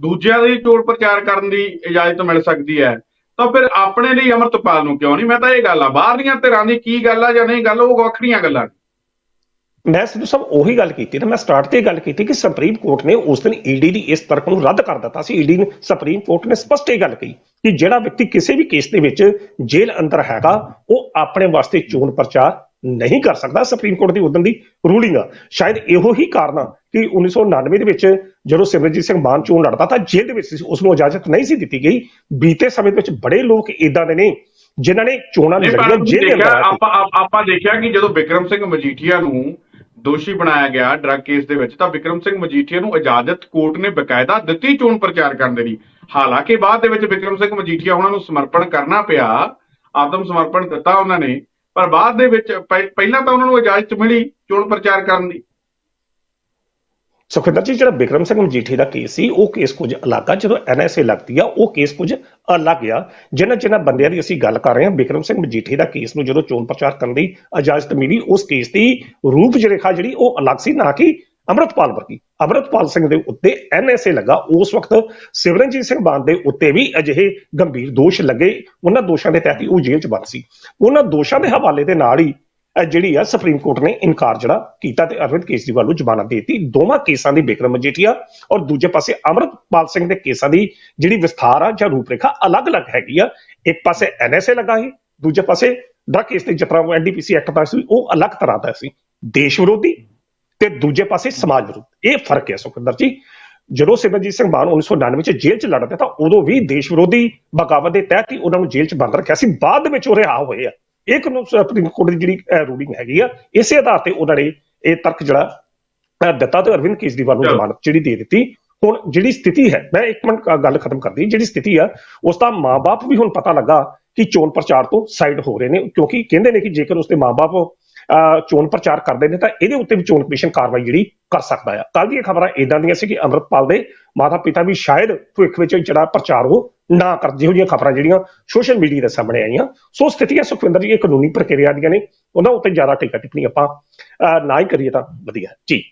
ਦੂਜਿਆਂ ਦੇ ਚੋਣ ਪ੍ਰਚਾਰ ਕਰਨ ਦੀ ਇਜਾਜ਼ਤ ਮਿਲ ਸਕਦੀ ਹੈ। ਤਾਂ ਫਿਰ ਆਪਣੇ ਲਈ ਅਮਰਤਪਾਲ ਨੂੰ ਕਿਉਂ ਨਹੀਂ? ਮੈਂ ਤਾਂ ਇਹ ਗੱਲ ਆ, ਬਾਹਰਲੀਆਂ ਧਿਰਾਂ ਦੀ ਕੀ ਗੱਲ ਆ ਜਾਂ ਨਹੀਂ ਗੱਲ, ਉਹ ਵੱਖਰੀਆਂ ਗੱਲਾਂ ਮੈਂ ਸਿੱਧੂ ਸਾਹਿਬ ਉਹੀ ਗੱਲ ਕੀਤੀ ਨਾ ਮੈਂ ਸਟਾਰਟ ਤੇ ਗੱਲ ਕੀਤੀ ਕਿ ਸੁਪਰੀਮ ਕੋਰਟ ਨੇ ਉਸ ਦਿਨ ਈਡੀ ਦੀ ਇਸ ਤਰਕ ਨੂੰ ਰੱਦ ਕਰ ਦਿੱਤਾ ਸੀ। ਈਡੀ ਨੇ ਸੁਪਰੀਮ ਕੋਰਟ ਨੇ ਸਪਸ਼ਟ ਇਹ ਗੱਲ ਕਹੀ ਕਿ ਜਿਹੜਾ ਵਿਅਕਤੀ ਕਿਸੇ ਵੀ ਕੇਸ ਦੇ ਵਿੱਚ ਜੇਲ੍ਹ ਅੰਦਰ ਹੈਗਾ ਉਹ ਆਪਣੇ ਵਾਸਤੇ ਚੋਣ ਪ੍ਰਚਾਰ ਨਹੀਂ ਕਰ ਸਕਦਾ ਸੁਪਰੀਮ ਕੋਰਟ ਦੀ ਉਦੋਂ ਦੀ ਰੂਲਿੰਗ ਆ। ਸ਼ਾਇਦ ਇਹੋ ਹੀ ਕਾਰਨ ਆ ਕਿ 1999 ਦੇ ਵਿੱਚ ਜਦੋਂ ਸਿਮਰਜੀਤ ਸਿੰਘ ਮਾਨ ਚੋਣ ਲੜਦਾ ਤਾਂ ਜੇਲ੍ਹ ਦੇ ਵਿੱਚ ਸੀ ਉਸ ਨੂੰ ਇਜਾਜ਼ਤ ਨਹੀਂ ਸੀ ਦਿੱਤੀ ਗਈ। ਬੀਤੇ ਸਮੇਂ ਦੇ ਵਿੱਚ ਬੜੇ ਲੋਕ ਇਦਾਂ ਦੇ ਨੇ ਜਿਨ੍ਹਾਂ ਨੇ ਚੋਣਾਂ ਲੜੀਆਂ ਜੇਲ੍ਹ ਦੇ ਅੰਦਰ ਆਪ- ਆਪਾਂ ਦੇਖਿਆ ਕਿ ਜਦੋਂ ਵਿਕਰਮ ਸਿੰਘ ਮਜੀਠੀਆ ਨੂੰ ਦੋਸ਼ੀ ਬਣਾਇਆ ਗਿਆ ਡਰੱਗ ਕੇਸ ਦੇ ਵਿੱਚ, ਤਾਂ ਵਿਕਰਮ ਸਿੰਘ ਮਜੀਠੀਆ ਨੂੰ ਇਜਾਜ਼ਤ ਕੋਰਟ ਨੇ ਬਕਾਇਦਾ ਦਿੱਤੀ ਚੋਣ ਪ੍ਰਚਾਰ ਕਰਨ ਦੇ ਲਈ। ਹਾਲਾਂਕਿ ਬਾਅਦ ਦੇ ਵਿੱਚ ਵਿਕਰਮ ਸਿੰਘ ਮਜੀਠੀਆ ਉਹਨਾਂ ਨੂੰ ਸਮਰਪਣ ਕਰਨਾ ਪਿਆ, ਆਤਮ ਸਮਰਪਣ ਦਿੱਤਾ ਉਹਨਾਂ ਨੇ, ਪਰ ਬਾਅਦ ਦੇ ਵਿੱਚ ਪਹਿ- ਪਹਿਲਾਂ ਤਾਂ ਉਹਨਾਂ ਨੂੰ ਇਜਾਜ਼ਤ ਮਿਲੀ ਚੋਣ ਪ੍ਰਚਾਰ ਕਰਨ ਦੀ। ਸੁਖਿੰਦਰ ਜੀ, ਜਿਹੜਾ ਬਿਕਰਮ ਸਿੰਘ ਮਜੀਠੀ ਦਾ ਕੇਸ ਸੀ, ਉਹ ਕੇਸ ਕੁਝ ਅਲੱਗ ਆ। ਜਦੋਂ ਐਨਐਸਏ ਲੱਗਦੀ ਆ, ਉਹ ਕੇਸ ਕੁਝ ਅਲੱਗ ਆ। ਜਿਨ੍ਹਾਂ ਜਿਨ੍ਹਾਂ ਬੰਦਿਆਂ ਦੀ ਅਸੀਂ ਗੱਲ ਕਰ ਰਹੇ ਹਾਂ, ਬਿਕਰਮ ਸਿੰਘ ਮਜੀਠੀ ਦਾ ਕੇਸ ਨੂੰ ਜਦੋਂ ਚੋਣ ਪ੍ਰਚਾਰ ਕਰਨ ਦੀ ਇਜਾਜ਼ਤ ਮਿਲੀ, ਉਸ ਕੇਸ ਦੀ ਰੂਪ ਰੇਖਾ ਜਿਹੜੀ, ਉਹ ਅਲੱਗ ਸੀ, ਨਾ ਕਿ ਅੰਮ੍ਰਿਤਪਾਲ ਵਰਗੀ। ਅੰਮ੍ਰਿਤਪਾਲ ਸਿੰਘ ਦੇ ਉੱਤੇ ਐਨਐਸਏ ਲੱਗਾ। ਉਸ ਵਕਤ ਸਿਮਰਨਜੀਤ ਸਿੰਘ ਬਾਨ ਦੇ ਉੱਤੇ ਵੀ ਅਜਿਹੇ ਗੰਭੀਰ ਦੋਸ਼ ਲੱਗੇ। ਉਹਨਾਂ ਦੋਸ਼ਾਂ ਦੇ ਤਹਿਤ ਉਹ ਜੇਲ੍ਹ 'ਚ ਬੰਦ ਸੀ। ਉਹਨਾਂ ਦੋਸ਼ਾਂ ਦੇ ਹਵਾਲੇ ਦੇ ਨਾਲ ਹੀ ਜਿਹੜੀ ਆ ਸੁਪਰੀਮ ਕੋਰਟ ਨੇ ਇਨਕਾਰ ਜਿਹੜਾ ਕੀਤਾ ਤੇ ਅਰਵਿੰਦ ਕੇਜਰੀਵਾਲ ਨੂੰ ਜ਼ਮਾਨਤ ਦੇ ਦਿੱਤੀ। ਦੋਵਾਂ ਕੇਸਾਂ ਦੀ ਬਿਕਰਮ ਮਜੀਠੀਆ ਔਰ ਦੂਜੇ ਪਾਸੇ ਅਮਰਤਪਾਲ ਸਿੰਘ ਦੇ ਕੇਸਾਂ ਦੀ ਜਿਹੜੀ ਵਿਸਥਾਰ ਆ ਜਾਂ ਰੂਪਰੇਖਾ ਅਲੱਗ-ਅਲੱਗ ਹੈਗੀ ਆ। ਇੱਕ ਪਾਸੇ ਐਨਐਸਏ ਲੱਗਾ ਸੀ, ਦੂਜੇ ਪਾਸੇ ਡਰਗ ਕੇਸ ਦੇ ਜਿਤਨਾ ਉਹ ਐਨਡੀਪੀਸੀ ਐਕਟ ਦਾ ਸੀ, ਉਹ ਅਲੱਗ ਤਰ੍ਹਾਂ ਦਾ ਸੀ। ਦੇਸ਼ ਵਿਰੋਧੀ ਤੇ ਦੂਜੇ ਪਾਸੇ ਸਮਾਜ ਵਿਰੋਧ। ਇਹ ਫ਼ਰਕ ਹੈ ਸੁਖਿੰਦਰ ਜੀ। ਜਦੋਂ ਸਿਮਰਜੀਤ ਸਿੰਘ ਮਾਨ 1999 ਚ ਜੇਲ੍ਹ ਚ ਲੜਦੇ ਤਾਂ ਉਦੋਂ ਵੀ ਦੇਸ਼ ਵਿਰੋਧੀ ਬਗਾਵਤ ਦੇ ਤਹਿਤ ਹੀ ਉਹਨਾਂ ਨੂੰ ਜੇਲ੍ਹ ਚ ਬੰਦ ਰੱਖਿਆ ਸੀ। ਬਾਅਦ ਵਿੱਚ ਉਹ ਰਿਹਾ ਹੋਏ ਆ। ਇਹ ਕਾਨੂੰਨ ਸੁਪਰੀਮ ਕੋਰਟ ਦੀ ਜਿਹੜੀ ਰੂਲਿੰਗ ਹੈਗੀ ਆ ਇਸੇ ਆਧਾਰ ਤੇ ਉਹਨਾਂ ਨੇ ਇਹ ਤਰਕ ਜਿਹੜਾ ਦਿੱਤਾ ਤੇ ਅਰਵਿੰਦ ਕੇਜਰੀਵਾਲ ਨੂੰ। ਜ਼ਮਾਨਤ ਜਿਹੜੀ ਦੇ ਦਿੱਤੀ ਹੁਣ ਜਿਹੜੀ ਸਥਿਤੀ ਹੈ ਮੈਂ ਇੱਕ ਮਿੰਟ ਗੱਲ ਖਤਮ ਕਰਦੀ ਜਿਹੜੀ ਸਥਿਤੀ ਆ ਉਸ ਦਾ ਮਾਪੇ ਵੀ ਹੁਣ ਪਤਾ ਲੱਗਾ ਕਿ ਚੋਣ ਪ੍ਰਚਾਰ ਤੋਂ ਸਾਈਡ ਹੋ ਰਹੇ ਨੇ ਕਿਉਂਕਿ ਕਹਿੰਦੇ ਨੇ ਕਿ ਜੇਕਰ ਉਸਦੇ ਮਾਪੇ ਚੋਣ ਪ੍ਰਚਾਰ ਕਰਦੇ ਨੇ ਤਾਂ ਇਹਦੇ ਉੱਤੇ ਵੀ ਚੋਣ ਕਮਿਸ਼ਨ ਕਾਰਵਾਈ ਜਿਹੜੀ ਕਰ ਸਕਦਾ ਆ। ਕੱਲ ਦੀਆਂ ਖਬਰਾਂ ਇਦਾਂ ਦੀਆਂ ਸੀ ਕਿ ਅੰਮ੍ਰਿਤਪਾਲ ਦੇ ਮਾਤਾ ਪਿਤਾ ਵੀ ਸ਼ਾਇਦ ਭਵਿੱਖ ਵਿੱਚ ਜਿਹੜਾ ਪ੍ਰਚਾਰ ਉਹ ਨਾ ਕਰ ਜਿਹੋ ਜਿਹੀਆਂ ਖਬਰਾਂ ਜਿਹੜੀਆਂ ਸੋਸ਼ਲ ਮੀਡੀਆ ਦੇ ਸਾਹਮਣੇ ਆਈਆਂ। ਸੋ ਸਥਿਤੀਆਂ ਸੁਖਵਿੰਦਰ ਜੀ ਇਹ ਕਾਨੂੰਨੀ ਪ੍ਰਕਿਰਿਆ ਦੀਆਂ ਨੇ। ਉਹਨਾਂ ਉੱਤੇ ਜ਼ਿਆਦਾ ਟਿੱਕਾ ਟਿੱਪਣੀ ਆਪਾਂ ਅ, ਨਾ ਹੀ ਕਰੀਏ ਤਾਂ ਵਧੀਆ। ਜੀ।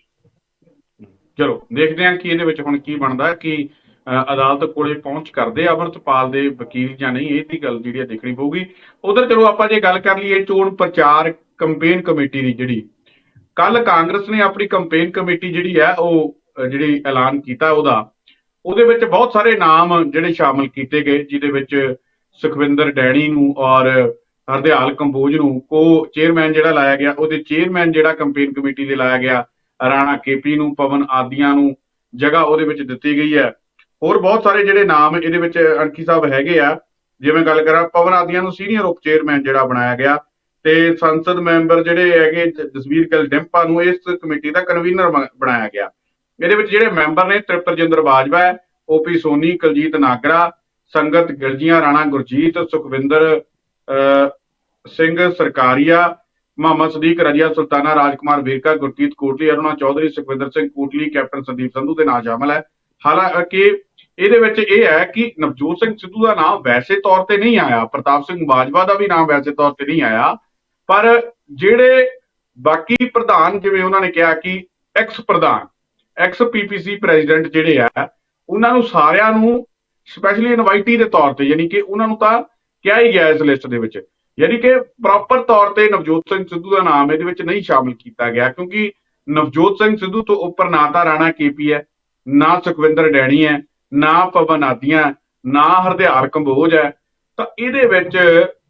ਚਲੋ ਦੇਖਦੇ ਹਾਂ ਕਿ ਇਹਦੇ ਵਿੱਚ ਹੁਣ ਕੀ ਬਣਦਾ ਕਿ ਅਦਾਲਤ ਕੋਲੇ ਪਹੁੰਚ ਕਰਦੇ ਆ, ਅਮਰਤਪਾਲ ਦੇ ਵਕੀਲ ਜਾਂ ਨਹੀਂ, ਇਹ ਦੀ ਗੱਲ ਜਿਹੜੀ ਹੈ ਦੇਖਣੀ ਪਊਗੀ। ਉਧਰ ਚਲੋ ਆਪਾਂ ਜੇ ਗੱਲ ਕਰ ਲਈਏ ਚੋਣ ਪ੍ਰਚਾਰ ਕੰਪੇਨ ਕਮੇਟੀ ਦੀ ਜਿਹੜੀ। ਕੱਲ ਕਾਂਗਰਸ ਨੇ ਆਪਣੀ ਕੰਪੇਨ ਕਮੇਟੀ ਜਿਹੜੀ ਹੈ ਉਹ ਜਿਹੜੀ ਐਲਾਨ ਕੀਤਾ ਉਹਦਾ, ਉਹਦੇ ਵਿੱਚ ਬਹੁਤ ਸਾਰੇ ਨਾਮ ਜਿਹੜੇ ਸ਼ਾਮਲ ਕੀਤੇ ਗਏ, ਜਿਹਦੇ ਵਿੱਚ ਸੁਖਵਿੰਦਰ ਡੈਣੀ ਨੂੰ ਔਰ ਹਰਦਿਆਲ ਕੰਬੋਜ ਨੂੰ ਕੋ ਚੇਅਰਮੈਨ ਜਿਹੜਾ ਲਾਇਆ ਗਿਆ, ਉਹਦੇ ਚੇਅਰਮੈਨ ਜਿਹੜਾ ਕੰਪੇਨ ਕਮੇਟੀ ਦੇ ਲਾਇਆ ਗਿਆ, ਰਾਣਾ ਕੇਪੀ ਨੂੰ, ਪਵਨ ਆਦੀਆਂ ਨੂੰ, ਜਗ੍ਹਾ ਉਹਦੇ ਵਿੱਚ ਦਿੱਤੀ ਗਈ ਹੈ। ਹੋਰ ਬਹੁਤ ਸਾਰੇ ਜਿਹੜੇ ਨਾਮ ਇਹਦੇ ਵਿੱਚ ਅਣਖੀ ਸਾਹਿਬ ਹੈਗੇ ਆ ਜਿਵੇਂ ਗੱਲ ਕਰਾਂ ਪਵਨ ਆਦੀਆਂ ਨੂੰ ਸੀਨੀਅਰ ਉਪ ਚੇਅਰਮੈਨ ਜਿਹੜਾ ਬਣਾਇਆ ਗਿਆ ਤੇ ਸੰਸਦ ਮੈਂਬਰ ਜਿਹੜੇ ਹੈਗੇ ਜਸਵੀਰ ਕਲਡਿੰਪਾ ਨੂੰ ਇਸ ਕਮੇਟੀ ਦਾ ਕਨਵੀਨਰ ਬਣਾਇਆ ਗਿਆ। ਇਹਦੇ ਵਿੱਚ ਜਿਹੜੇ ਮੈਂਬਰ ਨੇ ਤ੍ਰਿਪਤਜਿੰਦਰ ਬਾਜਵਾ ਹੈ ਓਪੀ ਸੋਨੀ ਕੁਲਜੀਤ ਨਾਗਰਾ ਸੰਗਤ ਗਿਲਜੀਆਂ ਰਾਣਾ ਗੁਰਜੀਤ ਸੁਖਵਿੰਦਰ ਅਹ, ਸਿੰਘ ਸਰਕਾਰੀਆ ਮੁਹੰਮਦ ਸਦੀਕ ਰਜੀਆ ਸੁਲਤਾਨਾ ਰਾਜਕੁਮਾਰ ਵੇਰਕਾ ਗੁਰਕੀਤ ਕੋਟਲੀ ਅਰੁਣਾ ਚੌਧਰੀ ਸੁਖਵਿੰਦਰ ਸਿੰਘ ਕੋਟਲੀ ਕੈਪਟਨ ਸੰਦੀਪ ਸੰਧੂ ਦੇ ਨਾਂ ਸ਼ਾਮਲ ਹੈ। ਹਾਲਾਂਕਿ ਇਹਦੇ ਵਿੱਚ ਇਹ ਹੈ ਕਿ ਨਵਜੋਤ ਸਿੰਘ ਸਿੱਧੂ ਦਾ ਨਾਮ ਵੈਸੇ ਤੌਰ ਤੇ ਨਹੀਂ ਆਇਆ, ਪ੍ਰਤਾਪ ਸਿੰਘ ਬਾਜਵਾ ਦਾ ਵੀ ਨਾਮ ਵੈਸੇ ਤੌਰ ਤੇ ਨਹੀਂ ਆਇਆ, ਪਰ ਜਿਹੜੇ ਬਾਕੀ ਪ੍ਰਧਾਨ ਜਿਵੇਂ ਉਹਨਾਂ ਨੇ ਕਿਹਾ ਕਿ ਐਕਸ ਪ੍ਰਧਾਨ ਐਕਸ ਪੀਪੀਸੀ ਪ੍ਰੈਜ਼ੀਡੈਂਟ ਜਿਹੜੇ ਆ, ਉਹਨਾਂ ਨੂੰ ਸਾਰਿਆਂ ਨੂੰ ਸਪੈਸ਼ਲੀ ਇਨਵਾਈਟੀ ਦੇ ਤੌਰ ਤੇ ਯਾਨੀ ਕਿ ਉਹਨਾਂ ਨੂੰ ਤਾਂ ਕਿਹਾ ਹੀ ਗਿਆ ਇਸ ਲਿਸਟ ਦੇ ਵਿੱਚ, ਯਾਨੀ ਕਿ ਪ੍ਰੋਪਰ ਤੌਰ ਤੇ ਨਵਜੋਤ ਸਿੰਘ ਸਿੱਧੂ ਦਾ ਨਾਮ ਇਹਦੇ ਵਿੱਚ ਨਹੀਂ ਸ਼ਾਮਿਲ ਕੀਤਾ ਗਿਆ ਕਿਉਂਕਿ ਨਵਜੋਤ ਸਿੰਘ ਸਿੱਧੂ ਤੋਂ ਉੱਪਰ ਨਾ ਤਾਂ ਰਾਣਾ ਕੇਪੀ ਹੈ ਨਾ ਸੁਖਵਿੰਦਰ ਡੈਣੀ ਹੈ ਨਾ ਪਵਨ ਆਦੀਆਂ ਨਾ ਹਰਦਿਆਰ ਕੰਬੋਜ ਹੈ ਤਾਂ ਇਹਦੇ ਵਿੱਚ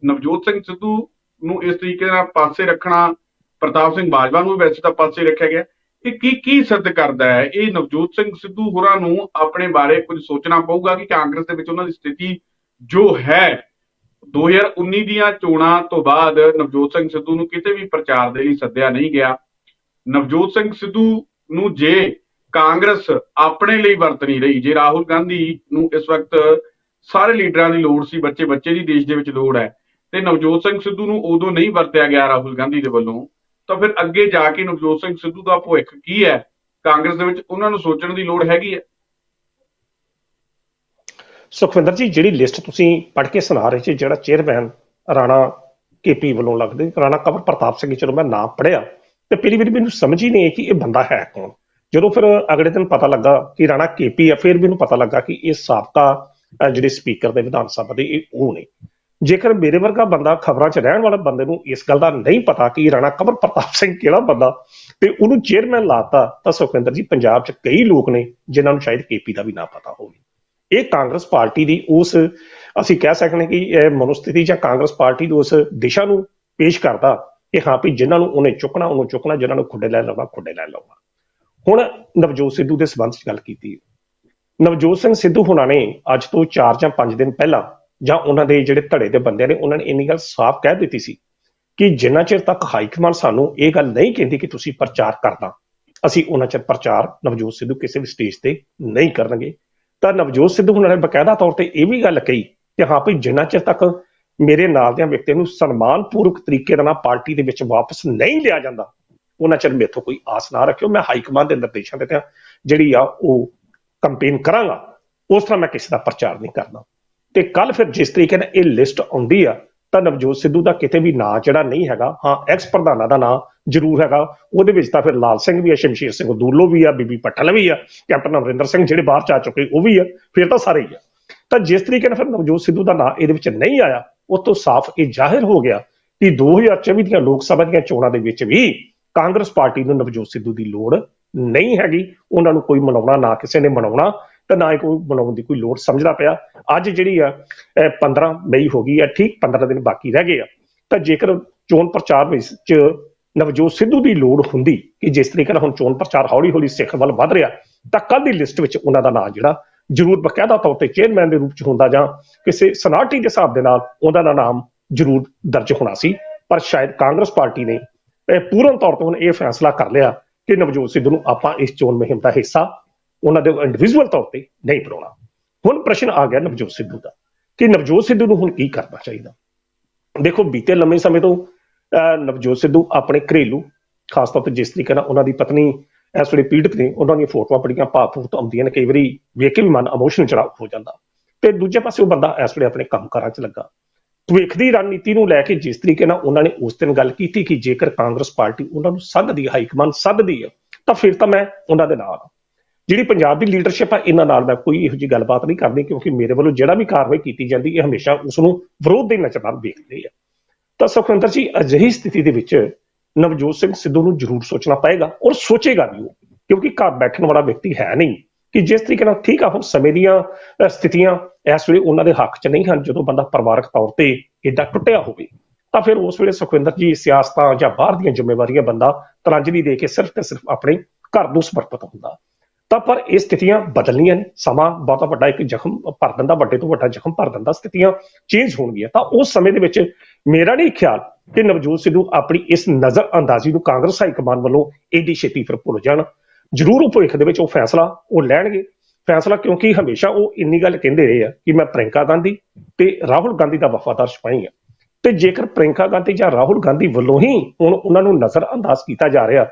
ਨਵਜੋਤ ਸਿੰਘ ਸਿੱਧੂ ਨੂੰ ਇਸ ਤਰੀਕੇ ਨਾਲ ਪਾਸੇ ਰੱਖਣਾ, ਪ੍ਰਤਾਪ ਸਿੰਘ ਬਾਜਵਾ ਨੂੰ ਵੀ ਵੈਸੇ ਤਾਂ ਪਾਸੇ ਰੱਖਿਆ ਗਿਆ। ਇਹ ਕੀ ਕੀ ਸਿੱਧ ਕਰਦਾ ਹੈ ਇਹ ਨਵਜੋਤ ਸਿੰਘ ਸਿੱਧੂ ਹੋਰਾਂ ਨੂੰ ਆਪਣੇ ਬਾਰੇ ਕੁਝ ਸੋਚਣਾ ਪਊਗਾ ਕਿ ਕਾਂਗਰਸ ਦੇ ਵਿੱਚ ਉਹਨਾਂ ਦੀ ਸਥਿਤੀ ਜੋ ਹੈ 2019 ਦੀਆਂ ਚੋਣਾਂ ਤੋਂ ਬਾਅਦ ਨਵਜੋਤ ਸਿੰਘ ਸਿੱਧੂ ਨੂੰ ਕਿਤੇ ਵੀ ਪ੍ਰਚਾਰ ਦੇ ਲਈ ਸੱਦਿਆ ਨਹੀਂ ਗਿਆ। ਨਵਜੋਤ ਸਿੰਘ ਸਿੱਧੂ ਨੂੰ ਜੇ ਕਾਂਗਰਸ ਆਪਣੇ ਲਈ ਵਰਤ ਨਹੀਂ ਰਹੀ। ਜੇ ਰਾਹੁਲ ਗਾਂਧੀ ਨੂੰ ਇਸ ਵਕਤ ਸਾਰੇ ਲੀਡਰਾਂ ਦੀ ਲੋੜ ਸੀ, ਬੱਚੇ ਬੱਚੇ ਦੀ ਦੇਸ਼ ਦੇ ਵਿੱਚ ਲੋੜ ਹੈ, ਤੇ ਨਵਜੋਤ ਸਿੰਘ ਸਿੱਧੂ ਨੂੰ ਉਦੋਂ ਨਹੀਂ ਵਰਤਿਆ ਗਿਆ ਰਾਹੁਲ ਗਾਂਧੀ ਦੇ ਵੱਲੋਂ, ਤਾਂ ਫਿਰ ਅੱਗੇ ਜਾ ਕੇ ਨਵਜੋਤ ਸਿੰਘ ਸਿੱਧੂ ਦਾ ਭਵਿੱਖ ਕੀ ਹੈ? ਕਾਂਗਰਸ ਦੇ ਵਿੱਚ ਉਹਨਾਂ ਨੂੰ ਸੋਚਣ ਦੀ ਲੋੜ ਹੈਗੀ ਹੈ? ਸੁਖਵਿੰਦਰ ਜੀ, ਜਿਹੜੀ ਲਿਸਟ ਤੁਸੀਂ ਪੜ੍ਹ ਕੇ ਸੁਣਾ ਰਹੇ ਸੀ, ਜਿਹੜਾ ਚੇਅਰਮੈਨ ਰਾਣਾ ਕੇਪੀ ਵੱਲੋਂ ਲੱਗਦੇ, ਰਾਣਾ ਕਵਰ ਪ੍ਰਤਾਪ ਸਿੰਘ ਚਲੋ ਮੈਂ ਨਾਮ ਪੜਿਆ ਤੇ ਪਹਿਲੀ ਵਾਰੀ ਮੈਨੂੰ ਸਮਝ ਹੀ ਨਹੀਂ ਆਈ ਕਿ ਇਹ ਬੰਦਾ ਹੈ ਕੌਣ। ਜਦੋਂ ਫਿਰ ਅਗਲੇ ਦਿਨ ਪਤਾ ਲੱਗਾ ਕਿ ਰਾਣਾ ਕੇਪੀ ਆ ਫਿਰ ਮੈਨੂੰ ਪਤਾ ਲੱਗਾ ਕਿ ਇਹ ਸਾਬਕਾ ਜਿਹੜੇ ਸਪੀਕਰ ਦੇ ਵਿਧਾਨ ਸਭਾ ਦੇ ਇਹ ਉਹ ਨੇ। ਜੇਕਰ ਮੇਰੇ ਵਰਗਾ ਬੰਦਾ ਖਬਰਾਂ 'ਚ ਰਹਿਣ ਵਾਲੇ ਬੰਦੇ ਨੂੰ ਇਸ ਗੱਲ ਦਾ ਨਹੀਂ ਪਤਾ ਕਿ ਰਾਣਾ ਕਵਰ ਪ੍ਰਤਾਪ ਸਿੰਘ ਕਿਹੜਾ ਬੰਦਾ ਤੇ ਉਹਨੂੰ ਚੇਅਰਮੈਨ ਲਾਤਾ, ਤਾਂ ਸੁਖਵਿੰਦਰ ਜੀ ਪੰਜਾਬ 'ਚ ਕਈ ਲੋਕ ਨੇ ਜਿਨ੍ਹਾਂ ਨੂੰ ਸ਼ਾਇਦ ਕੇਪੀ ਦਾ ਵੀ ਨਾ ਪਤਾ ਹੋਵੇ। ਇਹ ਕਾਂਗਰਸ ਪਾਰਟੀ ਦੀ ਉਸ, ਅਸੀਂ ਕਹਿ ਸਕਦੇ ਕਿ ਇਹ ਮਨੁਸਥਿਤੀ ਜਾਂ ਕਾਂਗਰਸ ਪਾਰਟੀ ਦੀ ਉਸ ਦਿਸ਼ਾ ਨੂੰ ਪੇਸ਼ ਕਰਦਾ ਕਿ ਹਾਂ ਵੀ ਜਿਨ੍ਹਾਂ ਨੂੰ ਉਹਨੇ ਚੁੱਕਣਾ, ਉਹਨੂੰ ਚੁੱਕਣਾ, ਜਿਨ੍ਹਾਂ ਨੂੰ ਖੁੱਡੇ ਲੈ ਲਾਉਣਾ, ਖੁੱਡੇ ਲੈ ਲਾਉਣਾ। ਹੁਣ ਨਵਜੋਤ ਸਿੱਧੂ ਦੇ ਸਬੰਧ 'ਚ ਗੱਲ ਕੀਤੀ ਨਵਜੋਤ ਸਿੰਘ ਸਿੱਧੂ ਹੁਣਾਂ ਨੇ ਅੱਜ ਤੋਂ 4 ਜਾਂ 5 ਦਿਨ ਪਹਿਲਾਂ ਜਾਂ ਉਹਨਾਂ ਦੇ ਜਿਹੜੇ ਧੜੇ ਦੇ ਬੰਦਿਆਂ ਨੇ ਉਹਨਾਂ ਨੇ ਇੰਨੀ ਗੱਲ ਸਾਫ਼ ਕਹਿ ਦਿੱਤੀ ਸੀ ਕਿ ਜਿੰਨਾ ਚਿਰ ਤੱਕ ਹਾਈ ਕਮਾਂਡ ਸਾਨੂੰ ਇਹ ਗੱਲ ਨਹੀਂ ਕਹਿੰਦੀ ਕਿ ਤੁਸੀਂ ਪ੍ਰਚਾਰ ਕਰਨਾ, ਅਸੀਂ ਉਹਨਾਂ ਚਿਰ ਪ੍ਰਚਾਰ ਨਵਜੋਤ ਸਿੱਧੂ ਕਿਸੇ ਵੀ ਸਟੇਜ ਤੇ ਨਹੀਂ ਕਰਨਗੇ। ਤਾਂ ਨਵਜੋਤ ਸਿੱਧੂ ਹੁਣਾਂ ਨੇ ਬਕਾਇਦਾ ਤੌਰ ਤੇ ਇਹ ਵੀ ਗੱਲ ਕਹੀ ਕਿ ਹਾਂ ਵੀ ਜਿੰਨਾ ਚਿਰ ਤੱਕ ਮੇਰੇ ਨਾਲ ਦੇ ਵਿਅਕਤੀਆਂ ਨੂੰ ਸਨਮਾਨਪੂਰਵਕ ਤਰੀਕੇ ਦੇ ਨਾਲ ਪਾਰਟੀ ਦੇ ਵਿੱਚ ਵਾਪਸ ਨਹੀਂ ਲਿਆ ਜਾਂਦਾ ਉਹਨਾਂ ਚਿਰ ਮੇਥੋਂ ਕੋਈ ਆਸ ਨਾ ਰੱਖਿਓ, ਮੈਂ ਹਾਈ ਕਮਾਂਡ ਦੇ ਨਿਰਦੇਸ਼ਾਂ ਦੇ ਤੇ ਜਿਹੜੀ ਆ ਉਹ ਕੰਪੇਨ ਕਰਾਂਗਾ, ਉਸ ਤਰ੍ਹਾਂ ਮੈਂ ਕਿਸੇ ਦਾ ਪ੍ਰਚਾਰ ਨਹੀਂ ਕਰਦਾ। ਤੇ ਕੱਲ ਫਿਰ ਜਿਸ ਤਰੀਕੇ ਨਾਲ ਇਹ ਲਿਸਟ ਆਉਂਦੀ ਆ, ਤਾਂ ਨਵਜੋਤ ਸਿੱਧੂ ਦਾ ਕਿਤੇ ਵੀ ਨਾਂ ਜਿਹੜਾ ਨਹੀਂ ਹੈਗਾ, ਹਾਂ ਐਕਸ ਪ੍ਰਧਾਨਾਂ ਦਾ ਨਾਂ ਜ਼ਰੂਰ ਹੈਗਾ, ਉਹਦੇ ਵਿੱਚ ਤਾਂ ਫਿਰ ਲਾਲ ਸਿੰਘ ਵੀ ਆ, ਸ਼ਮਸ਼ੀਰ ਸਿੰਘ ਦੂਲੋ ਵੀ ਆ, ਬੀਬੀ ਪਟਲ ਵੀ ਆ, ਕੈਪਟਨ ਅਮਰਿੰਦਰ ਸਿੰਘ ਜਿਹੜੇ ਬਾਹਰ ਜਾ ਚੁੱਕੇ, ਉਹ ਵੀ ਆ, ਫਿਰ ਤਾਂ ਸਾਰੇ ਹੀ ਆ। ਤਾਂ ਜਿਸ ਤਰੀਕੇ ਨਾਲ ਫਿਰ ਨਵਜੋਤ ਸਿੱਧੂ ਦਾ ਨਾਂ ਇਹਦੇ ਵਿੱਚ ਨਹੀਂ ਆਇਆ, ਉਹ ਤੋਂ ਸਾਫ਼ ਇਹ ਜ਼ਾਹਿਰ ਹੋ ਗਿਆ ਕਿ 2024 ਦੀਆਂ ਲੋਕ ਸਭਾ ਦੀਆਂ ਚੋਣਾਂ ਦੇ ਵਿੱਚ ਵੀ ਕਾਂਗਰਸ ਪਾਰਟੀ ਨੂੰ ਨਵਜੋਤ ਸਿੱਧੂ ਦੀ ਲੋੜ ਨਹੀਂ ਹੈਗੀ, ਉਹਨਾਂ ਨੂੰ ਕੋਈ ਮਨਾਉਣਾ ਨਾ ਕਿਸੇ ਨੇ ਮਨਾਉਣਾ, ਤੇ ਨਾ ਹੀ ਕੋਈ ਮਨਾਉਣ ਦੀ ਕੋਈ ਲੋੜ ਸਮਝਦਾ ਪਿਆ। ਅੱਜ ਜਿਹੜੀ ਆ, ਇਹ 15 ਮਈ ਹੋ ਗਈ ਆ ਠੀਕ 15 ਦਿਨ ਬਾਕੀ ਰਹਿ ਗਏ ਆ। ਤਾਂ ਜੇਕਰ ਚੋਣ ਪ੍ਰਚਾਰ ਵਿੱਚ ਨਵਜੋਤ ਸਿੱਧੂ ਦੀ ਲੋੜ ਹੁੰਦੀ ਕਿ ਜਿਸ ਤਰੀਕੇ ਨਾਲ ਹੁਣ ਚੋਣ ਪ੍ਰਚਾਰ ਹੌਲੀ-ਹੌਲੀ ਸਿੱਖ ਵੱਲ ਵੱਧ ਰਿਹਾ, ਤਾਂ ਕੱਲ ਦੀ ਲਿਸਟ ਵਿੱਚ ਉਹਨਾਂ ਦਾ ਨਾਮ ਜਿਹੜਾ ਜ਼ਰੂਰ ਬਕਾਇਦਾ ਤੌਰ ਤੇ ਚੇਅਰਮੈਨ ਦੇ ਰੂਪ ਚ ਹੁੰਦਾ ਜਾਂ ਕਿਸੇ ਸਨਾਟੀ ਦੇ ਹਿਸਾਬ ਦੇ ਨਾਲ ਉਹਨਾਂ ਦਾ ਨਾਮ ਜ਼ਰੂਰ ਦਰਜ ਹੋਣਾ ਸੀ। ਪਰ ਸ਼ਾਇਦ ਕਾਂਗਰਸ ਪਾਰਟੀ ਨੇ ਪੂਰਨ ਤੌਰ ਤੇ ਹੁਣ ਇਹ ਫੈਸਲਾ ਕਰ ਲਿਆ ਕਿ ਨਵਜੋਤ ਸਿੱਧੂ ਨੂੰ ਆਪਾਂ ਇਸ ਚੋਣ ਮੁਹਿੰਮ ਦਾ ਹਿੱਸਾ ਉਹਨਾਂ ਦੇ ਇੰਡੀਵਿਜੂਅਲ ਤੌਰ ਤੇ ਨਹੀਂ ਬਣਾਉਣਾ। ਹੁਣ ਪ੍ਰਸ਼ਨ ਆ ਗਿਆ ਨਵਜੋਤ ਸਿੱਧੂ ਦਾ ਕਿ ਨਵਜੋਤ ਸਿੱਧੂ ਨੂੰ ਹੁਣ ਕੀ ਕਰਨਾ ਚਾਹੀਦਾ? ਦੇਖੋ ਬੀਤੇ ਲੰਮੇ ਸਮੇਂ ਤੋਂ ਅਹ, ਨਵਜੋਤ ਸਿੱਧੂ ਆਪਣੇ ਘਰੇਲੂ ਖਾਸ ਤੌਰ ਤੇ ਜਿਸ ਤਰੀਕੇ ਨਾਲ ਉਹਨਾਂ ਦੀ ਪਤਨੀ ਇਸ ਵੇਲੇ ਪੀੜਤ ਨੇ ਉਹਨਾਂ ਦੀਆਂ ਫੋਟੋਆਂ ਬੜੀਆਂ ਭਾਵੁਕ ਆਉਂਦੀਆਂ ਨੇ ਕਈ ਵਾਰੀ ਵੇਖ ਕੇ ਵੀ ਮਨ ਇਮੋਸ਼ਨਲ ਚੜਾ ਹੋ ਜਾਂਦਾ। ਤੇ ਦੂਜੇ ਪਾਸੇ ਉਹ ਬੰਦਾ ਇਸ ਵੇਲੇ ਆਪਣੇ ਕੰਮ ਕਾਰਾਂ 'ਚ ਲੱਗਾ। ਭਵਿੱਖ ਦੀ ਰਣਨੀਤੀ ਨੂੰ ਲੈ ਕੇ ਜਿਸ ਤਰੀਕੇ ਨਾਲ ਉਹਨਾਂ ਨੇ ਉਸ ਦਿਨ ਗੱਲ ਕੀਤੀ ਕਿ ਜੇਕਰ ਕਾਂਗਰਸ ਪਾਰਟੀ ਉਹਨਾਂ ਨੂੰ ਸੱਦਦੀ ਹੈ, ਹਾਈ ਕਮਾਂਡ ਸੱਦਦੀ ਹੈ, ਤਾਂ ਫਿਰ ਤਾਂ ਮੈਂ ਉਹਨਾਂ ਦੇ ਨਾਲ ਹਾਂ। ਜਿਹੜੀ ਪੰਜਾਬ ਦੀ ਲੀਡਰਸ਼ਿਪ ਆ, ਇਹਨਾਂ ਨਾਲ ਮੈਂ ਕੋਈ ਇਹੋ ਜਿਹੀ ਗੱਲਬਾਤ ਨਹੀਂ ਕਰਦੀ ਕਿਉਂਕਿ ਮੇਰੇ ਵੱਲੋਂ ਜਿਹੜਾ ਵੀ ਕਾਰਵਾਈ ਕੀਤੀ ਜਾਂਦੀ ਇਹ ਹਮੇਸ਼ਾ ਉਸ ਨੂੰ ਵਿਰੋਧ ਦੇ ਨਜ਼ਰ ਨਾਲ ਵੇਖਦੇ ਆ ਤਾਂ ਸੁਖਵਿੰਦਰ ਜੀ, ਅਜਿਹੀ ਸਥਿਤੀ ਦੇ ਵਿੱਚ ਨਵਜੋਤ ਸਿੰਘ ਸਿੱਧੂ ਨੂੰ ਜ਼ਰੂਰ ਸੋਚਣਾ ਪਏਗਾ ਔਰ ਸੋਚੇਗਾ ਵੀ ਉਹ, ਕਿਉਂਕਿ ਘਰ ਬੈਠਣ ਵਾਲਾ ਵਿਅਕਤੀ ਹੈ ਨਹੀਂ। ਕਿ ਜਿਸ ਤਰੀਕੇ ਨਾਲ ਠੀਕ ਆ ਹੁਣ ਸਮੇਂ ਦੀਆਂ ਸਥਿਤੀਆਂ ਇਸ ਵੇਲੇ ਉਹਨਾਂ ਦੇ ਹੱਕ 'ਚ ਨਹੀਂ ਹਨ, ਜਦੋਂ ਬੰਦਾ ਪਰਿਵਾਰਕ ਤੌਰ ਤੇ ਏਡਾ ਟੁੱਟਿਆ ਹੋਵੇ, ਤਾਂ ਫਿਰ ਉਸ ਵੇਲੇ ਸੁਖਵਿੰਦਰ ਜੀ ਸਿਆਸਤਾਂ ਜਾਂ ਬਾਹਰ ਦੀਆਂ ਜ਼ਿੰਮੇਵਾਰੀਆਂ ਬੰਦਾ ਤਰਾਂਜਲੀ ਦੇ ਕੇ ਸਿਰਫ ਤੇ ਸਿਰਫ ਆਪਣੇ ਘਰ ਨੂੰ ਸਮਰਪਿਤ ਹੁੰਦਾ। ਤਾਂ ਪਰ ਇਹ ਸਥਿਤੀਆਂ ਬਦਲਣੀਆਂ ਨੇ, ਸਮਾਂ ਬਹੁਤਾ ਵੱਡਾ ਇੱਕ ਜ਼ਖਮ ਭਰ ਦਿੰਦਾ, ਵੱਡੇ ਤੋਂ ਵੱਡਾ ਜ਼ਖਮ ਭਰ ਦਿੰਦਾ, ਸਥਿਤੀਆਂ ਚੇਂਜ ਹੋਣਗੀਆਂ। ਤਾਂ ਉਸ ਸਮੇਂ ਦੇ ਵਿੱਚ ਮੇਰਾ ਨਹੀਂ ਖਿਆਲ ਕਿ ਨਵਜੋਤ ਸਿੱਧੂ ਆਪਣੀ ਇਸ ਨਜ਼ਰ ਅੰਦਾਜ਼ੀ ਨੂੰ ਕਾਂਗਰਸ ਹਾਈ ਕਮਾਨ ਵੱਲੋਂ ਏਡੀ ਛੇਤੀ ਫਿਰ ਭੁੱਲ ਜਾਣ। ਜ਼ਰੂਰ ਉਹ ਭਵਿੱਖ ਦੇ ਵਿੱਚ ਉਹ ਫੈਸਲਾ ਉਹ ਲੈਣਗੇ। ਫੈਸਲਾ ਕਿਉਂਕਿ ਹਮੇਸ਼ਾ ਉਹ ਇੰਨੀ ਗੱਲ ਕਹਿੰਦੇ ਰਹੇ ਆ ਕਿ ਮੈਂ ਪ੍ਰਿੰਕਾ ਗਾਂਧੀ ਤੇ ਰਾਹੁਲ ਗਾਂਧੀ ਦਾ ਵਫਾਦਾਰ ਸਿਪਾਹੀ ਆ। ਤੇ ਜੇਕਰ ਪ੍ਰਿੰਕਾ ਗਾਂਧੀ ਜਾਂ ਰਾਹੁਲ ਗਾਂਧੀ ਵੱਲੋਂ ਹੀ ਹੁਣ ਉਹਨਾਂ ਨੂੰ ਨਜ਼ਰ ਅੰਦਾਜ਼ ਕੀਤਾ ਜਾ ਰਿਹਾ,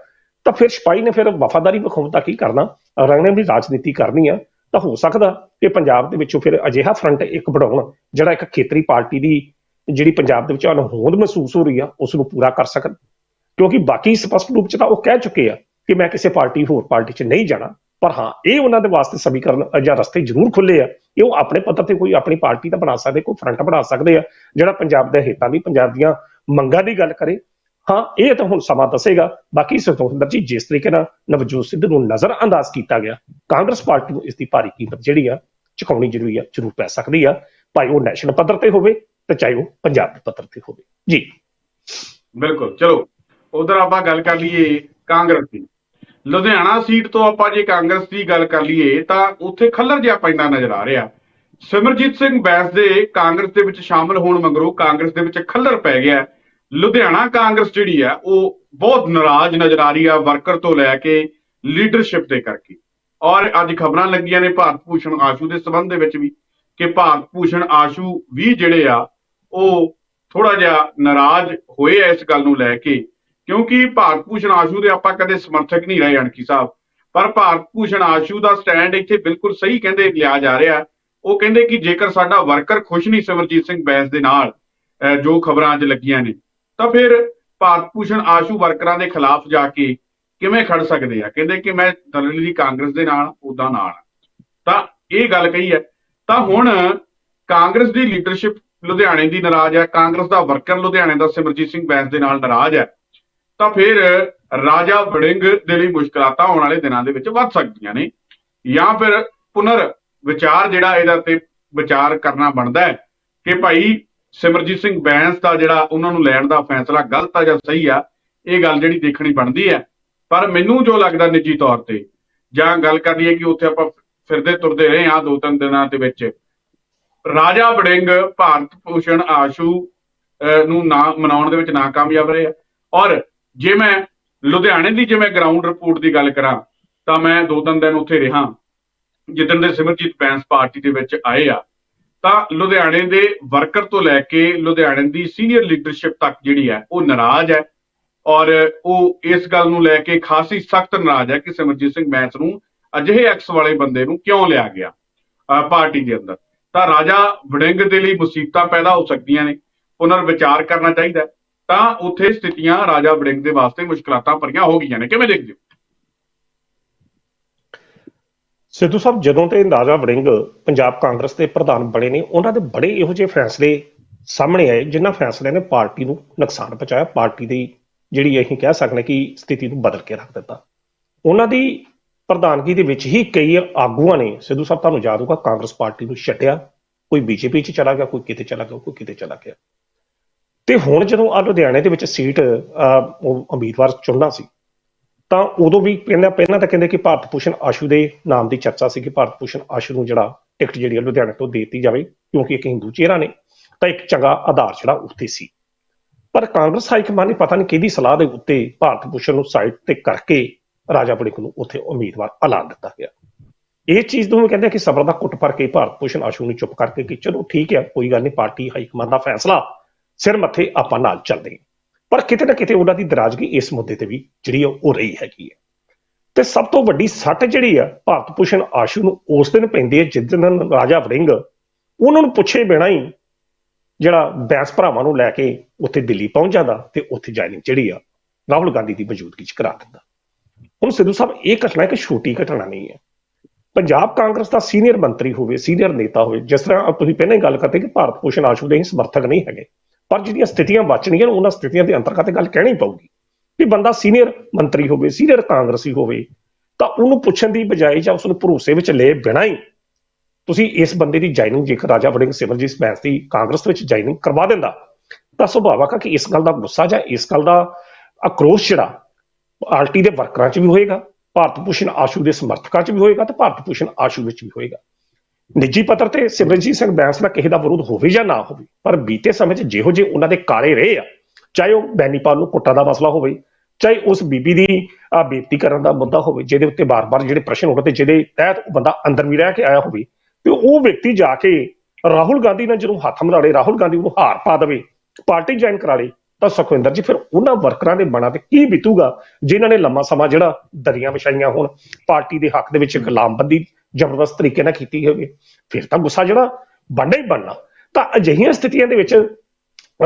ਤਾਂ ਫਿਰ ਸਿਪਾਹੀ ਨੇ ਫਿਰ ਵਫਾਦਾਰੀ ਵਿਖਾਉਣ ਦਾ ਕੀ ਕਰਨਾ? ਰੰਗ ਨੇ ਵੀ ਰਾਜਨੀਤੀ ਕਰਨੀ ਆ, ਤਾਂ ਹੋ ਸਕਦਾ ਕਿ ਪੰਜਾਬ ਦੇ ਵਿੱਚੋਂ ਫਿਰ ਅਜਿਹਾ ਫਰੰਟ ਇੱਕ ਬਣਾਉਣ, ਜਿਹੜਾ ਇੱਕ ਖੇਤਰੀ ਪਾਰਟੀ ਦੀ ਜਿਹੜੀ ਪੰਜਾਬ ਦੇ ਵਿੱਚ ਅਨਹੋਂਦ ਮਹਿਸੂਸ ਹੋ ਰਹੀ ਆ, ਉਸ ਨੂੰ ਪੂਰਾ ਕਰ ਸਕਣ। ਕਿਉਂਕਿ ਬਾਕੀ ਸਪਸ਼ਟ ਰੂਪ ਚ ਤਾਂ ਉਹ ਕਹਿ ਚੁੱਕੇ ਆ ਕਿ ਮੈਂ ਕਿਸੇ ਪਾਰਟੀ ਹੋਰ ਪਾਰਟੀ 'ਚ ਨਹੀਂ ਜਾਣਾ, ਪਰ ਹਾਂ, ਇਹ ਉਹਨਾਂ ਦੇ ਵਾਸਤੇ ਸਮੀਕਰਨ ਜਾਂ ਰਸਤੇ ਜ਼ਰੂਰ ਖੁੱਲੇ ਆ ਇਹ ਉਹ ਆਪਣੇ ਪੱਧਰ ਤੇ ਕੋਈ ਆਪਣੀ ਪਾਰਟੀ ਤਾਂ ਬਣਾ ਸਕਦੇ, ਕੋਈ ਫਰੰਟ ਬਣਾ ਸਕਦੇ ਆ, ਜਿਹੜਾ ਪੰਜਾਬ ਦੇ ਹਿੱਤਾਂ ਦੀ ਪੰਜਾਬ ਦੀਆਂ ਮੰਗਾਂ ਦੀ ਗੱਲ ਕਰੇ। ਹਾਂ, ਇਹ ਤਾਂ ਹੁਣ ਸਮਾਂ ਦੱਸੇਗਾ। ਬਾਕੀ ਸੁਖਵਿੰਦਰ ਜੀ, ਜਿਸ ਤਰੀਕੇ ਨਾਲ ਨਵਜੋਤ ਸਿੱਧੂ ਨੂੰ ਨਜ਼ਰ ਅੰਦਾਜ਼ ਕੀਤਾ ਗਿਆ, ਕਾਂਗਰਸ ਪਾਰਟੀ ਨੂੰ ਇਸ ਦੀ ਭਾਰੀ ਕੀਮਤ ਜਿਹੜੀ ਆ, ਚੁਕਾਉਣੀ ਜ਼ਰੂਰੀ ਆ, ਜ਼ਰੂਰ ਪੈ ਸਕਦੀ ਆ। ਭਾਈ ਉਹ ਨੈਸ਼ਨਲ ਪੱਧਰ ਤੇ ਹੋਵੇ ਤੇ ਚਾਹੇ ਉਹ ਪੰਜਾਬ ਦੇ ਪੱਧਰ ਤੇ ਹੋਵੇ। ਜੀ। ਬਿਲਕੁਲ, ਚਲੋ, ਉਧਰ ਆਪਾਂ ਗੱਲ ਕਰ ਲਈਏ ਕਾਂਗਰਸ ਦੀ। ਲੁਧਿਆਣਾ ਸੀਟ ਤੋਂ ਆਪਾਂ ਜੇ ਕਾਂਗਰਸ ਦੀ ਗੱਲ ਕਰ ਲਈਏ, ਤਾਂ ਉੱਥੇ ਖੱਲਰ ਜਿਹਾ ਪੈਂਦਾ ਨਜ਼ਰ ਆ ਰਿਹਾ। ਸਿਮਰਜੀਤ ਸਿੰਘ ਬੈਂਸ ਦੇ ਕਾਂਗਰਸ ਦੇ ਵਿੱਚ ਸ਼ਾਮਲ ਹੋਣ ਮਗਰੋਂ ਕਾਂਗਰਸ ਦੇ ਵਿੱਚ ਖੱਲਰ ਪੈ ਗਿਆ। ਲੁਧਿਆਣਾ ਕਾਂਗਰਸ ਜਿਹੜੀ ਆ, ਉਹ ਬਹੁਤ ਨਾਰਾਜ਼ ਨਜ਼ਰ ਆ ਰਹੀ ਆ ਵਰਕਰ ਤੋਂ ਲੈ ਕੇ ਲੀਡਰਸ਼ਿਪ ਦੇ ਕਰਕੇ। ਔਰ ਅੱਜ ਖਬਰਾਂ ਲੱਗੀਆਂ ਨੇ ਭਾਰਤ ਭੂਸ਼ਣ ਆਸ਼ੂ ਦੇ ਸਬੰਧ ਦੇ ਵਿੱਚ ਵੀ, ਕਿ ਭਾਰਤ ਭੂਸ਼ਣ ਆਸ਼ੂ ਵੀ ਜਿਹੜੇ ਆ, ਉਹ ਥੋੜਾ ਜਿਹਾ ਨਾਰਾਜ਼ ਹੋਏ ਆ ਇਸ ਗੱਲ ਨੂੰ ਲੈ ਕੇ। ਕਿਉਂਕਿ ਭਾਰਤ ਭੂਸ਼ਣ ਆਸ਼ੂ ਦੇ ਆਪਾਂ ਕਦੇ ਸਮਰਥਕ ਨਹੀਂ ਰਹੇ ਅਣਖੀ ਸਾਹਿਬ। ਪਰ ਭਾਰਤ ਭੂਸ਼ਣ ਆਸ਼ੂ ਦਾ ਸਟੈਂਡ ਇੱਥੇ ਬਿਲਕੁਲ ਸਹੀ ਕਹਿੰਦੇ ਲਿਆ ਜਾ ਰਿਹਾ। ਉਹ ਕਹਿੰਦੇ ਕਿ ਜੇਕਰ ਸਾਡਾ ਵਰਕਰ ਖੁਸ਼ ਨਹੀਂ ਸਿਮਰਜੀਤ ਸਿੰਘ ਬੈਂਸ ਦੇ ਨਾਲ ਜੋ ਖਬਰਾਂ ਅੱਜ ਲੱਗੀਆਂ ਨੇ, ਤਾਂ ਫਿਰ ਭਾਰਤ ਭੂਸ਼ਣ ਆਸ਼ੂ ਵਰਕਰਾਂ ਦੇ ਖਿਲਾਫ ਜਾ ਕੇ ਕਿਵੇਂ ਖੜ ਸਕਦੇ ਆ? ਕਹਿੰਦੇ ਕਿ ਮੈਂ ਦਲਲੀ ਕਾਂਗਰਸ ਦੇ ਨਾਲ ਉਦਾਂ ਨਾਲ। ਹਾਂ। ਤਾਂ ਇਹ ਗੱਲ ਕਹੀ ਹੈ। ਤਾਂ ਹੁਣ ਕਾਂਗਰਸ ਦੀ ਲੀਡਰਸ਼ਿਪ ਲੁਧਿਆਣੇ ਦੀ ਨਾਰਾਜ਼ ਹੈ, ਕਾਂਗਰਸ ਦਾ ਵਰਕਰ ਲੁਧਿਆਣੇ ਦਾ ਸਿਮਰਜੀਤ ਸਿੰਘ ਬੈਂਸ ਦੇ ਨਾਲ ਨਾਰਾਜ਼ ਹੈ। ਤਾਂ ਫਿਰ ਰਾਜਾ ਵੜਿੰਗ ਦੇ ਲਈ ਮੁਸ਼ਕਲਾਤਾਂ ਆਉਣ ਵਾਲੇ ਦਿਨਾਂ ਦੇ ਵਿੱਚ ਵੱਧ ਸਕਦੀਆਂ ਨੇ। ਜਾਂ ਫਿਰ ਪੁਨਰ ਵਿਚਾਰ ਜਿਹੜਾ ਇਹਦਾ ਤੇ ਵਿਚਾਰ ਕਰਨਾ ਬਣਦਾ ਹੈ ਕਿ ਭਾਈ ਸਿਮਰਜੀਤ ਸਿੰਘ ਬੈਂਸ ਦਾ ਜਿਹੜਾ ਉਹਨਾਂ ਨੂੰ ਲੈਣ ਦਾ ਫੈਸਲਾ ਗਲਤ ਆ ਜਾਂ ਸਹੀ ਆ ਇਹ ਗੱਲ ਜਿਹੜੀ ਦੇਖਣੀ ਬਣਦੀ ਹੈ। ਪਰ ਮੈਨੂੰ ਜੋ ਲੱਗਦਾ ਨਿੱਜੀ ਤੌਰ ਤੇ ਜਾਂ ਗੱਲ ਕਰ ਲਈਏ ਕਿ ਉੱਥੇ ਆਪਾਂ ਫਿਰਦੇ ਤੁਰਦੇ ਰਹੇ ਆ ਦੋ ਤਿੰਨ ਦਿਨਾਂ ਦੇ ਵਿੱਚ ਰਾਜਾ ਵੜਿੰਗ ਭਾਰਤ ਭੂਸ਼ਣ ਆਸ਼ੂ ਅਹ, ਨੂੰ ਨਾ ਮਨਾਉਣ ਦੇ ਵਿੱਚ ਨਾਕਾਮਯਾਬ ਰਹੇ ਆ। ਔਰ ਜੇ ਮੈਂ ਲੁਧਿਆਣੇ ਦੀ ਜੇ ਮੈਂ ਗਰਾਊਂਡ ਰਿਪੋਰਟ ਦੀ ਗੱਲ ਕਰਾਂ, ਤਾਂ ਮੈਂ ਦੋ ਤਿੰਨ ਦਿਨ ਉੱਥੇ ਰਿਹਾ। ਜਿੱਦਣ ਦੇ ਸਿਮਰਜੀਤ ਬੈਂਸ ਪਾਰਟੀ ਦੇ ਵਿੱਚ ਆਏ ਆ, ਤਾਂ ਲੁਧਿਆਣੇ ਦੇ ਵਰਕਰ ਤੋਂ ਲੈ ਕੇ ਲੁਧਿਆਣੇ ਦੀ ਸੀਨੀਅਰ ਲੀਡਰਸ਼ਿਪ ਤੱਕ ਜਿਹੜੀ ਹੈ, ਉਹ ਨਾਰਾਜ਼ ਹੈ। ਔਰ ਉਹ ਇਸ ਗੱਲ ਨੂੰ ਲੈ ਕੇ ਖਾਸੀ ਸਖਤ ਨਾਰਾਜ਼ ਹੈ ਕਿ ਸਿਮਰਜੀਤ ਸਿੰਘ ਬੈਂਸ ਨੂੰ ਅਜਿਹੇ ਐਕਸ ਵਾਲੇ ਬੰਦੇ ਨੂੰ ਕਿਉਂ ਲਿਆ ਗਿਆ ਪਾਰਟੀ ਦੇ ਅੰਦਰ? ਤਾਂ ਰਾਜਾ ਵੜਿੰਗ ਦੇ ਲਈ ਮੁਸੀਬਤਾਂ ਪੈਦਾ ਹੋ ਸਕਦੀਆਂ ਨੇ। ਪੁਨਰ ਵਿਚਾਰ ਕਰਨਾ ਚਾਹੀਦਾ ਤਾਂ ਉੱਥੇ ਸਥਿਤੀਆਂ ਰਾਜਾ ਵੜਿੰਗ ਦੇ ਵਾਸਤੇ ਮੁਸ਼ਕਲਾਤਾਂ ਭਰੀਆਂ ਹੋ ਗਈਆਂ ਨੇ। ਕਿਵੇਂ ਦੇਖਦੇ ਹੋ? ਸਿੱਧੂ ਸਾਹਿਬ, ਜਦੋਂ ਤੇ ਰਾਜਾ ਵੜਿੰਗ ਪੰਜਾਬ ਕਾਂਗਰਸ ਦੇ ਪ੍ਰਧਾਨ ਬਣੇ ਨੇ, ਉਹਨਾਂ ਦੇ ਬੜੇ ਇਹੋ ਜਿਹੇ ਫੈਸਲੇ ਸਾਹਮਣੇ ਆਏ ਜਿਨ੍ਹਾਂ ਫੈਸਲਿਆਂ ਨੇ ਪਾਰਟੀ ਨੂੰ ਨੁਕਸਾਨ ਪਹੁੰਚਾਇਆ, ਪਾਰਟੀ ਦੀ ਜਿਹੜੀ ਅਸੀਂ ਕਹਿ ਸਕਦੇ ਕਿ ਸਥਿਤੀ ਨੂੰ ਬਦਲ ਕੇ ਰੱਖ ਦਿੱਤਾ। ਉਹਨਾਂ ਦੀ ਪ੍ਰਧਾਨਗੀ ਦੇ ਵਿੱਚ ਹੀ ਕਈ ਆਗੂਆਂ ਨੇ, ਸਿੱਧੂ ਸਾਹਿਬ, ਤੁਹਾਨੂੰ ਯਾਦ ਹੋਊਗਾ, ਕਾਂਗਰਸ ਪਾਰਟੀ ਨੂੰ ਛੱਡਿਆ, ਕੋਈ ਬੀਜੇਪੀ 'ਚ ਚਲਾ ਗਿਆ, ਕੋਈ ਕਿਤੇ ਚਲਾ ਗਿਆ, ਕੋਈ ਕਿਤੇ ਚਲਾ ਗਿਆ। ਤੇ ਹੁਣ ਜਦੋਂ ਆ ਲੁਧਿਆਣੇ ਦੇ ਵਿੱਚ ਸੀਟ ਅਹ, ਉਹ ਉਮੀਦਵਾਰ ਚੁਣਨਾ ਸੀ ਤਾਂ ਉਦੋਂ ਵੀ ਪਹਿਲਾਂ ਪਹਿਲਾਂ ਤਾਂ ਕਹਿੰਦੇ ਕਿ ਭਾਰਤ ਭੂਸ਼ਣ ਆਸ਼ੂ ਦੇ ਨਾਮ ਦੀ ਚਰਚਾ ਸੀ ਕਿ ਭਾਰਤ ਭੂਸ਼ਣ ਆਸ਼ੂ ਨੂੰ ਜਿਹੜਾ ਟਿਕਟ ਜਿਹੜੀ ਆ ਲੁਧਿਆਣੇ ਤੋਂ ਦੇ ਦਿੱਤੀ ਜਾਵੇ ਕਿਉਂਕਿ ਇੱਕ ਹਿੰਦੂ ਚਿਹਰਾ ਨੇ ਤਾਂ ਇੱਕ ਚੰਗਾ ਆਧਾਰ ਜਿਹੜਾ ਉੱਥੇ ਸੀ। ਪਰ ਕਾਂਗਰਸ ਹਾਈ ਕਮਾਂਡ ਨੇ ਪਤਾ ਨਹੀਂ ਕਿਹਦੀ ਸਲਾਹ ਦੇ ਉੱਤੇ ਭਾਰਤ ਭੂਸ਼ਣ ਨੂੰ ਸਾਈਡ ਤੇ ਕਰਕੇ ਰਾਜਾ ਵੜਿੰਗ ਨੂੰ ਉੱਥੇ ਉਮੀਦਵਾਰ ਐਲਾਨ ਦਿੱਤਾ ਗਿਆ। ਇਹ ਚੀਜ਼ ਨੂੰ ਕਹਿੰਦੇ ਕਿ ਸਬਰ ਦਾ ਕੁੱਟ ਭਰ ਕੇ ਭਾਰਤ ਭੂਸ਼ਣ ਆਸ਼ੂ ਨੂੰ ਚੁੱਪ ਕਰਕੇ ਕਿ ਚਲੋ ਠੀਕ ਹੈ ਕੋਈ ਗੱਲ ਨਹੀਂ ਪਾਰਟੀ ਹਾਈ ਕਮਾਂਡ ਦਾ ਫੈਸਲਾ ਸਿਰ ਮੱਥੇ ਆਪਾਂ ਨਾਲ ਚੱਲਦੇ ਹਾਂ। ਪਰ ਕਿਤੇ ਨਾ ਕਿਤੇ ਉਹਨਾਂ ਦੀ ਦਰਾਜ਼ਗੀ ਇਸ ਮੁੱਦੇ ਤੇ ਵੀ ਜਿਹੜੀ ਆ, ਉਹ ਰਹੀ ਹੈਗੀ ਹੈ ਤੇ ਸਭ ਤੋਂ ਵੱਡੀ ਸੱਟ ਜਿਹੜੀ ਆ, ਭਾਰਤ ਭੂਸ਼ਣ ਆਸ਼ੂ ਨੂੰ ਉਸ ਦਿਨ ਪੈਂਦੀ ਹੈ ਜਿਸ ਦਿਨ ਰਾਜਾ ਵੜਿੰਗ ਉਹਨਾਂ ਨੂੰ ਪੁੱਛੇ ਬਿਨਾਂ ਹੀ ਜਿਹੜਾ ਬੈਂਸ ਭਰਾਵਾਂ ਨੂੰ ਲੈ ਕੇ ਉੱਥੇ ਦਿੱਲੀ ਪਹੁੰਚ ਜਾਂਦਾ ਤੇ ਉੱਥੇ ਜਾਇਨਿੰਗ ਜਿਹੜੀ ਆ, ਰਾਹੁਲ ਗਾਂਧੀ ਦੀ ਮੌਜੂਦਗੀ 'ਚ ਕਰਾ ਦਿੰਦਾ। ਹੁਣ ਸਿੱਧੂ ਸਾਹਿਬ, ਇਹ ਘਟਨਾ ਇੱਕ ਛੋਟੀ ਘਟਨਾ ਨਹੀਂ ਹੈ। ਪੰਜਾਬ ਕਾਂਗਰਸ ਦਾ ਸੀਨੀਅਰ ਮੰਤਰੀ ਹੋਵੇ, ਸੀਨੀਅਰ ਨੇਤਾ ਹੋਵੇ, ਜਿਸ ਤਰ੍ਹਾਂ ਤੁਸੀਂ ਪਹਿਲਾਂ ਹੀ ਗੱਲ ਕਰਦੇ ਕਿ ਭਾਰਤ ਭੂਸ਼ਣ ਆਸ਼ੂ ਦੇ ਹੀ ਸਮਰਥਕ ਨਹੀਂ ਹੈਗੇ। ਪਰ ਜਿਹੜੀਆਂ ਸਥਿਤੀਆਂ ਬਚਣਗੀਆਂ ਉਹਨਾਂ ਸਥਿਤੀਆਂ ਦੇ ਅੰਤਰਗਤ ਗੱਲ ਕਹਿਣੀ ਪਊਗੀ ਵੀ ਬੰਦਾ ਸੀਨੀਅਰ ਮੰਤਰੀ ਹੋਵੇ, ਸੀਨੀਅਰ ਕਾਂਗਰਸੀ ਹੋਵੇ, ਤਾਂ ਉਹਨੂੰ ਪੁੱਛਣ ਦੀ ਬਜਾਏ ਜਾਂ ਉਸ ਨੂੰ ਭਰੋਸੇ ਵਿੱਚ ਲਏ ਬਿਨਾਂ ਹੀ ਤੁਸੀਂ ਇਸ ਬੰਦੇ ਦੀ ਜੁਆਇਨਿੰਗ ਜੇਕਰ ਰਾਜਾ ਵੜਿੰਗ ਸਿਮਰਜੀਤ ਬੈਂਸ ਦੀ ਕਾਂਗਰਸ ਵਿੱਚ ਜੁਆਇਨਿੰਗ ਕਰਵਾ ਦਿੰਦਾ, ਤਾਂ ਸੁਭਾਵਕ ਹੈ ਕਿ ਇਸ ਗੱਲ ਦਾ ਗੁੱਸਾ ਜਾਂ ਇਸ ਗੱਲ ਦਾ ਆਕਰੋਸ਼ ਜਿਹੜਾ ਪਾਰਟੀ ਦੇ ਵਰਕਰਾਂ 'ਚ ਵੀ ਹੋਏਗਾ, ਭਾਰਤ ਭੂਸ਼ਣ ਆਸ਼ੂ ਦੇ ਸਮਰਥਕਾਂ 'ਚ ਵੀ ਹੋਏਗਾ ਤੇ ਭਾਰਤ ਭੂਸ਼ਣ ਆਸ਼ੂ ਵਿੱਚ ਵੀ ਹੋਏਗਾ। ਨਿੱਜੀ ਪੱਤਰ ਤੇ ਸਿਮਰਨਜੀਤ ਸਿੰਘ ਬੈਂਸ ਦਾ ਕਿਸੇ ਦਾ ਵਿਰੋਧ ਹੋਵੇ ਜਾਂ ਨਾ ਹੋਵੇ, ਪਰ ਬੀਤੇ ਸਮੇਂ 'ਚ ਜਿਹੋ ਜਿਹੇ ਉਹਨਾਂ ਦੇ ਕਾਲੇ ਰਹੇ ਆ, ਚਾਹੇ ਉਹ ਬੈਨੀਪਾਲ ਨੂੰ ਕੁੱਟਾਂ ਦਾ ਮਸਲਾ ਹੋਵੇ, ਚਾਹੇ ਉਸ ਬੀਬੀ ਦੀ ਆ ਬੇਇੱਜ਼ਤੀ ਕਰਨ ਦਾ ਮੁੱਦਾ ਹੋਵੇ, ਜਿਹਦੇ ਉੱਤੇ ਬਾਰ-ਬਾਰ ਜਿਹੜੇ ਪ੍ਰਸ਼ਨ ਉੱਠਦੇ, ਜਿਹਦੇ ਤਹਿਤ ਉਹ ਬੰਦਾ ਅੰਦਰ ਵੀ ਰਹਿ ਕੇ ਆਇਆ ਹੋਵੇ, ਤੇ ਉਹ ਵਿਅਕਤੀ ਜਾ ਕੇ ਰਾਹੁਲ ਗਾਂਧੀ ਨਾਲ ਜਦੋਂ ਹੱਥ ਮਿਲਾੜੇ ਰਾਹੁਲ ਗਾਂਧੀ ਨੂੰ ਹਾਰ ਪਾ ਦੇਵੇ, ਪਾਰਟੀ ਜੁਆਇਨ ਕਰਾ ਲੇ, ਤਾਂ ਸੁਖਵਿੰਦਰ ਜੀ ਫਿਰ ਉਹਨਾਂ ਵਰਕਰਾਂ ਦੇ ਮਨਾਂ ਤੇ ਕੀ ਬੀਤੂਗਾ, ਜਿਨ੍ਹਾਂ ਨੇ ਲੰਮਾ ਸਮਾਂ ਜਿਹੜਾ ਦਰੀਆਂ ਵਿਛਾਈਆਂ ਹੋਣ, ਪਾਰਟੀ ਦੇ ਹੱਕ ਦੇ ਵਿੱਚ ਗੁਲਾਮਬੰਦੀ ਜ਼ਬਰਦਸਤ ਤਰੀਕੇ ਨਾਲ ਕੀਤੀ ਹੋਵੇ ਫਿਰ ਤਾਂ ਗੁੱਸਾ ਜਿਹੜਾ ਬਣਨਾ ਹੀ ਬਣਨਾ। ਤਾਂ ਅਜਿਹੀਆਂ ਸਥਿਤੀਆਂ ਦੇ ਵਿੱਚ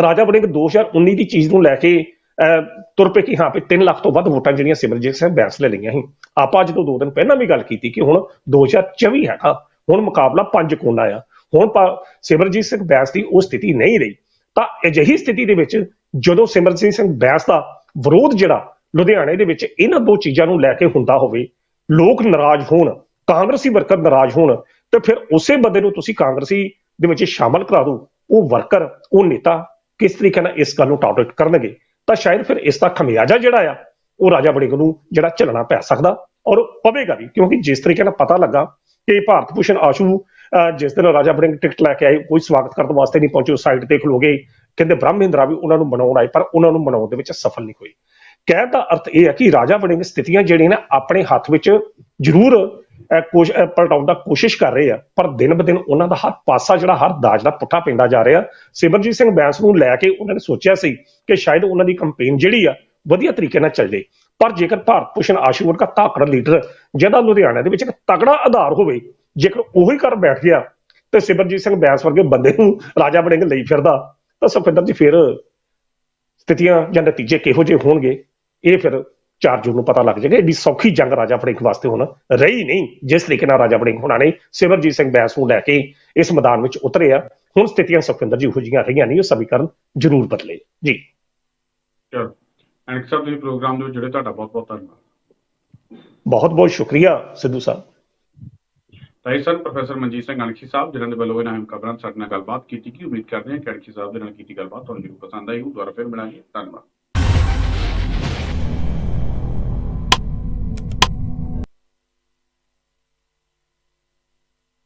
ਰਾਜਾ ਵੜਿੰਗ 2019 ਦੀ ਚੀਜ਼ ਨੂੰ ਲੈ ਕੇ ਅਹ, ਤੁਰ ਪਏ ਕਿ ਹਾਂ ਵੀ 3 ਲੱਖ ਤੋਂ ਵੱਧ ਵੋਟਾਂ ਜਿਹੜੀਆਂ ਸਿਮਰਜੀਤ ਸਿੰਘ ਬੈਂਸ ਲੈ ਲਈਆਂ ਸੀ। ਆਪਾਂ ਅੱਜ ਤੋਂ ਦੋ ਦਿਨ ਪਹਿਲਾਂ ਵੀ ਗੱਲ ਕੀਤੀ ਕਿ ਹੁਣ 2024 ਹੈਗਾ ਹੁਣ ਮੁਕਾਬਲਾ ਪੰਜ ਕੋਨਾ ਆ ਹੁਣ ਪਾ- ਸਿਮਰਜੀਤ ਸਿੰਘ ਬੈਂਸ ਦੀ ਉਹ ਸਥਿਤੀ ਨਹੀਂ ਰਹੀ। ਤਾਂ ਅਜਿਹੀ ਸਥਿਤੀ ਦੇ ਵਿੱਚ ਜਦੋਂ ਸਿਮਰਜੀਤ ਸਿੰਘ ਬੈਂਸ ਦਾ ਵਿਰੋਧ ਜਿਹੜਾ ਲੁਧਿਆਣੇ ਦੇ ਵਿੱਚ ਇਹਨਾਂ ਦੋ ਚੀਜ਼ਾਂ ਨੂੰ ਲੈ ਕੇ ਹੁੰਦਾ ਹੋਵੇ ਲੋਕ ਨਾਰਾਜ਼ ਹੋਣ ਕਾਂਗਰਸੀ ਵਰਕਰ ਨਾਰਾਜ਼ ਹੋਣ ਤੇ ਫਿਰ ਉਸੇ ਬੰਦੇ ਨੂੰ ਤੁਸੀਂ ਕਾਂਗਰਸੀ ਦੇ ਵਿੱਚ ਸ਼ਾਮਲ ਕਰਾ ਦਿਓ। ਉਹ ਵਰਕਰ ਉਹ ਨੇਤਾ ਕਿਸ ਤਰੀਕੇ ਨਾਲ ਇਸ ਗੱਲ ਨੂੰ ਟਾਰਗੇਟ ਕਰਨਗੇ? ਤਾਂ ਸ਼ਾਇਦ ਫਿਰ ਇਸ ਦਾ ਖਮਿਆਜਾ ਜਿਹੜਾ ਆ ਉਹ ਰਾਜਾ ਵੜਿੰਗ ਨੂੰ ਜਿਹੜਾ ਝੱਲਣਾ ਪੈ ਸਕਦਾ ਔਰ ਪਵੇਗਾ ਵੀ ਕਿਉਂਕਿ ਜਿਸ ਤਰੀਕੇ ਨਾਲ ਪਤਾ ਲੱਗਾ ਕਿ ਭਾਰਤ ਭੂਸ਼ਣ ਆਸ਼ੂ ਅਹ, ਜਿਸ ਦਿਨ ਰਾਜਾ ਵੜਿੰਗ ਟਿਕਟ ਲੈ ਕੇ ਆਏ ਕੋਈ ਸਵਾਗਤ ਕਰਨ ਵਾਸਤੇ ਨਹੀਂ ਪਹੁੰਚੇ ਸਾਈਡ ਤੇ ਖਲੋਗੇ ਕਹਿੰਦੇ ਬ੍ਰਹਮਿੰਦਰਾ ਵੀ ਉਹਨਾਂ ਨੂੰ ਮਨਾਉਣ ਆਏ ਪਰ ਉਹਨਾਂ ਨੂੰ ਮਨਾਉਣ ਦੇ ਵਿੱਚ ਸਫਲ ਨਹੀਂ ਹੋਈ ਕਹਿਣ ਦਾ ਅਰਥ ਇਹ ਹੈ ਕਿ ਰਾਜਾ ਵੜਿੰਗ ਸਥਿਤੀਆਂ ਜਿਹੜੀਆਂ ਨੇ ਆਪਣੇ ਹੱਥ ਵਿੱਚ ਜ਼ਰੂਰ ਅਹ, ਪਲਟਾਉਣ ਦਾ ਕੋਸ਼ਿਸ਼ ਕਰ ਰਹੇ ਆ ਪਰ ਦਿਨ ਬ ਦਿਨ ਉਹਨਾਂ ਦਾ ਹਰ ਪਾਸਾ ਜਿਹੜਾ ਹਰ ਦਾਜ ਦਾ ਪੁੱਠਾ ਪੈਂਦਾ ਜਾ ਰਿਹਾ। ਸਿਮਰਜੀਤ ਸਿੰਘ ਬੈਂਸ ਨੂੰ ਲੈ ਕੇ ਉਹਨਾਂ ਨੇ ਸੋਚਿਆ ਸੀ ਕਿ ਸ਼ਾਇਦ ਉਹਨਾਂ ਦੀ ਕੰਪੇਨ ਜਿਹੜੀ ਆ ਵਧੀਆ ਤਰੀਕੇ ਨਾਲ ਚੱਲ। ਜੇ ਪਰ ਜੇਕਰ ਭਾਰਤ ਭੂਸ਼ਣ ਆਸ਼ੂ ਵਰਗਾ ਤਾਕੜ ਲੀਡਰ ਜਿਹਦਾ ਲੁਧਿਆਣਾ ਦੇ ਵਿੱਚ ਇੱਕ ਤਗੜਾ ਆਧਾਰ ਹੋਵੇ ਜੇਕਰ ਉਹੀ ਕਰ ਬੈਠ ਗਿਆ ਤੇ ਸਿਮਰਜੀਤ ਸਿੰਘ ਬੈਂਸ ਵਰਗੇ ਬੰਦੇ ਨੂੰ ਰਾਜਾ ਵੜਿੰਗ ਲਈ ਫਿਰਦਾ ਤਾਂ ਸੁਖਵਿੰਦਰ ਜੀ ਫਿਰ ਸਥਿਤੀਆਂ ਜਾਂ ਨਤੀਜੇ ਕਿਹੋ ਜਿਹੇ ਹੋਣਗੇ? ਇਹ ਫਿਰ 4 ਜੂਨ ਨੂੰ ਪਤਾ ਲੱਗ ਜਾਏਗਾ ਏਡੀ ਸੌਖੀ ਜੰਗ ਰਾਜਾ ਵੜਿੰਗ ਵਾਸਤੇ ਹੁਣ ਰਹੀ ਨਹੀਂ ਜਿਸ ਤਰੀਕੇ ਨਾਲ ਰਾਜਾ ਵੜਿੰਗ ਹੁਣਾਂ ਨੇ ਸਿਮਰਜੀਤ ਸਿੰਘ ਬੈਂਸ ਨੂੰ ਲੈ ਕੇ ਇਸ ਮੈਦਾਨ ਵਿੱਚ ਉਤਰੇ ਆ। ਹੁਣ ਸਥਿਤੀਆਂ ਸੁਖਵਿੰਦਰ ਜੀ ਉਹੋ ਜਿਹੀਆਂ ਰਹੀਆਂ ਨਹੀਂ ਉਹ ਸਮੀਕਰਨ ਜ਼ਰੂਰ ਬਦਲੇ। ਜੀ। ਚਲੋ ਐਨਕ ਸਾਹਿਬ ਤੁਸੀਂ ਪ੍ਰੋਗਰਾਮ ਦੇ ਵਿੱਚ ਜੁੜੇ ਤੁਹਾਡਾ ਬਹੁਤ ਬਹੁਤ ਧੰਨਵਾਦ। ਬਹੁਤ ਬਹੁਤ ਸ਼ੁਕਰੀਆ ਸਿੱਧੂ ਸਾਹਿਬ। ਤਾਂ ਇਹ ਸਨ ਪ੍ਰੋਫੈਸਰ ਮਨਜੀਤ ਸਿੰਘ ਅਣਖੀ ਸਾਹਿਬ ਜਿਨ੍ਹਾਂ ਦੇ ਵੱਲੋਂ ਇਹਨਾਂ ਅਹਿਮ ਖਬਰਾਂ ਸਾਡੇ ਨਾਲ ਗੱਲਬਾਤ ਕੀਤੀ ਕੀ ਉਮੀਦ ਕਰਦੇ ਹਾਂ ਕਿ ਅਣਖੀ ਸਾਹਿਬ ਦੇ ਨਾਲ ਕੀਤੀ ਗੱਲਬਾਤ ਤੁਹਾਨੂੰ ਜ਼ਰੂਰ ਪਸੰਦ ਆਈ ਹੋ ਦੁਬਾਰਾ ਫਿਰ ਮਿਲਾਂਗੇ। ਧੰਨਵਾਦ।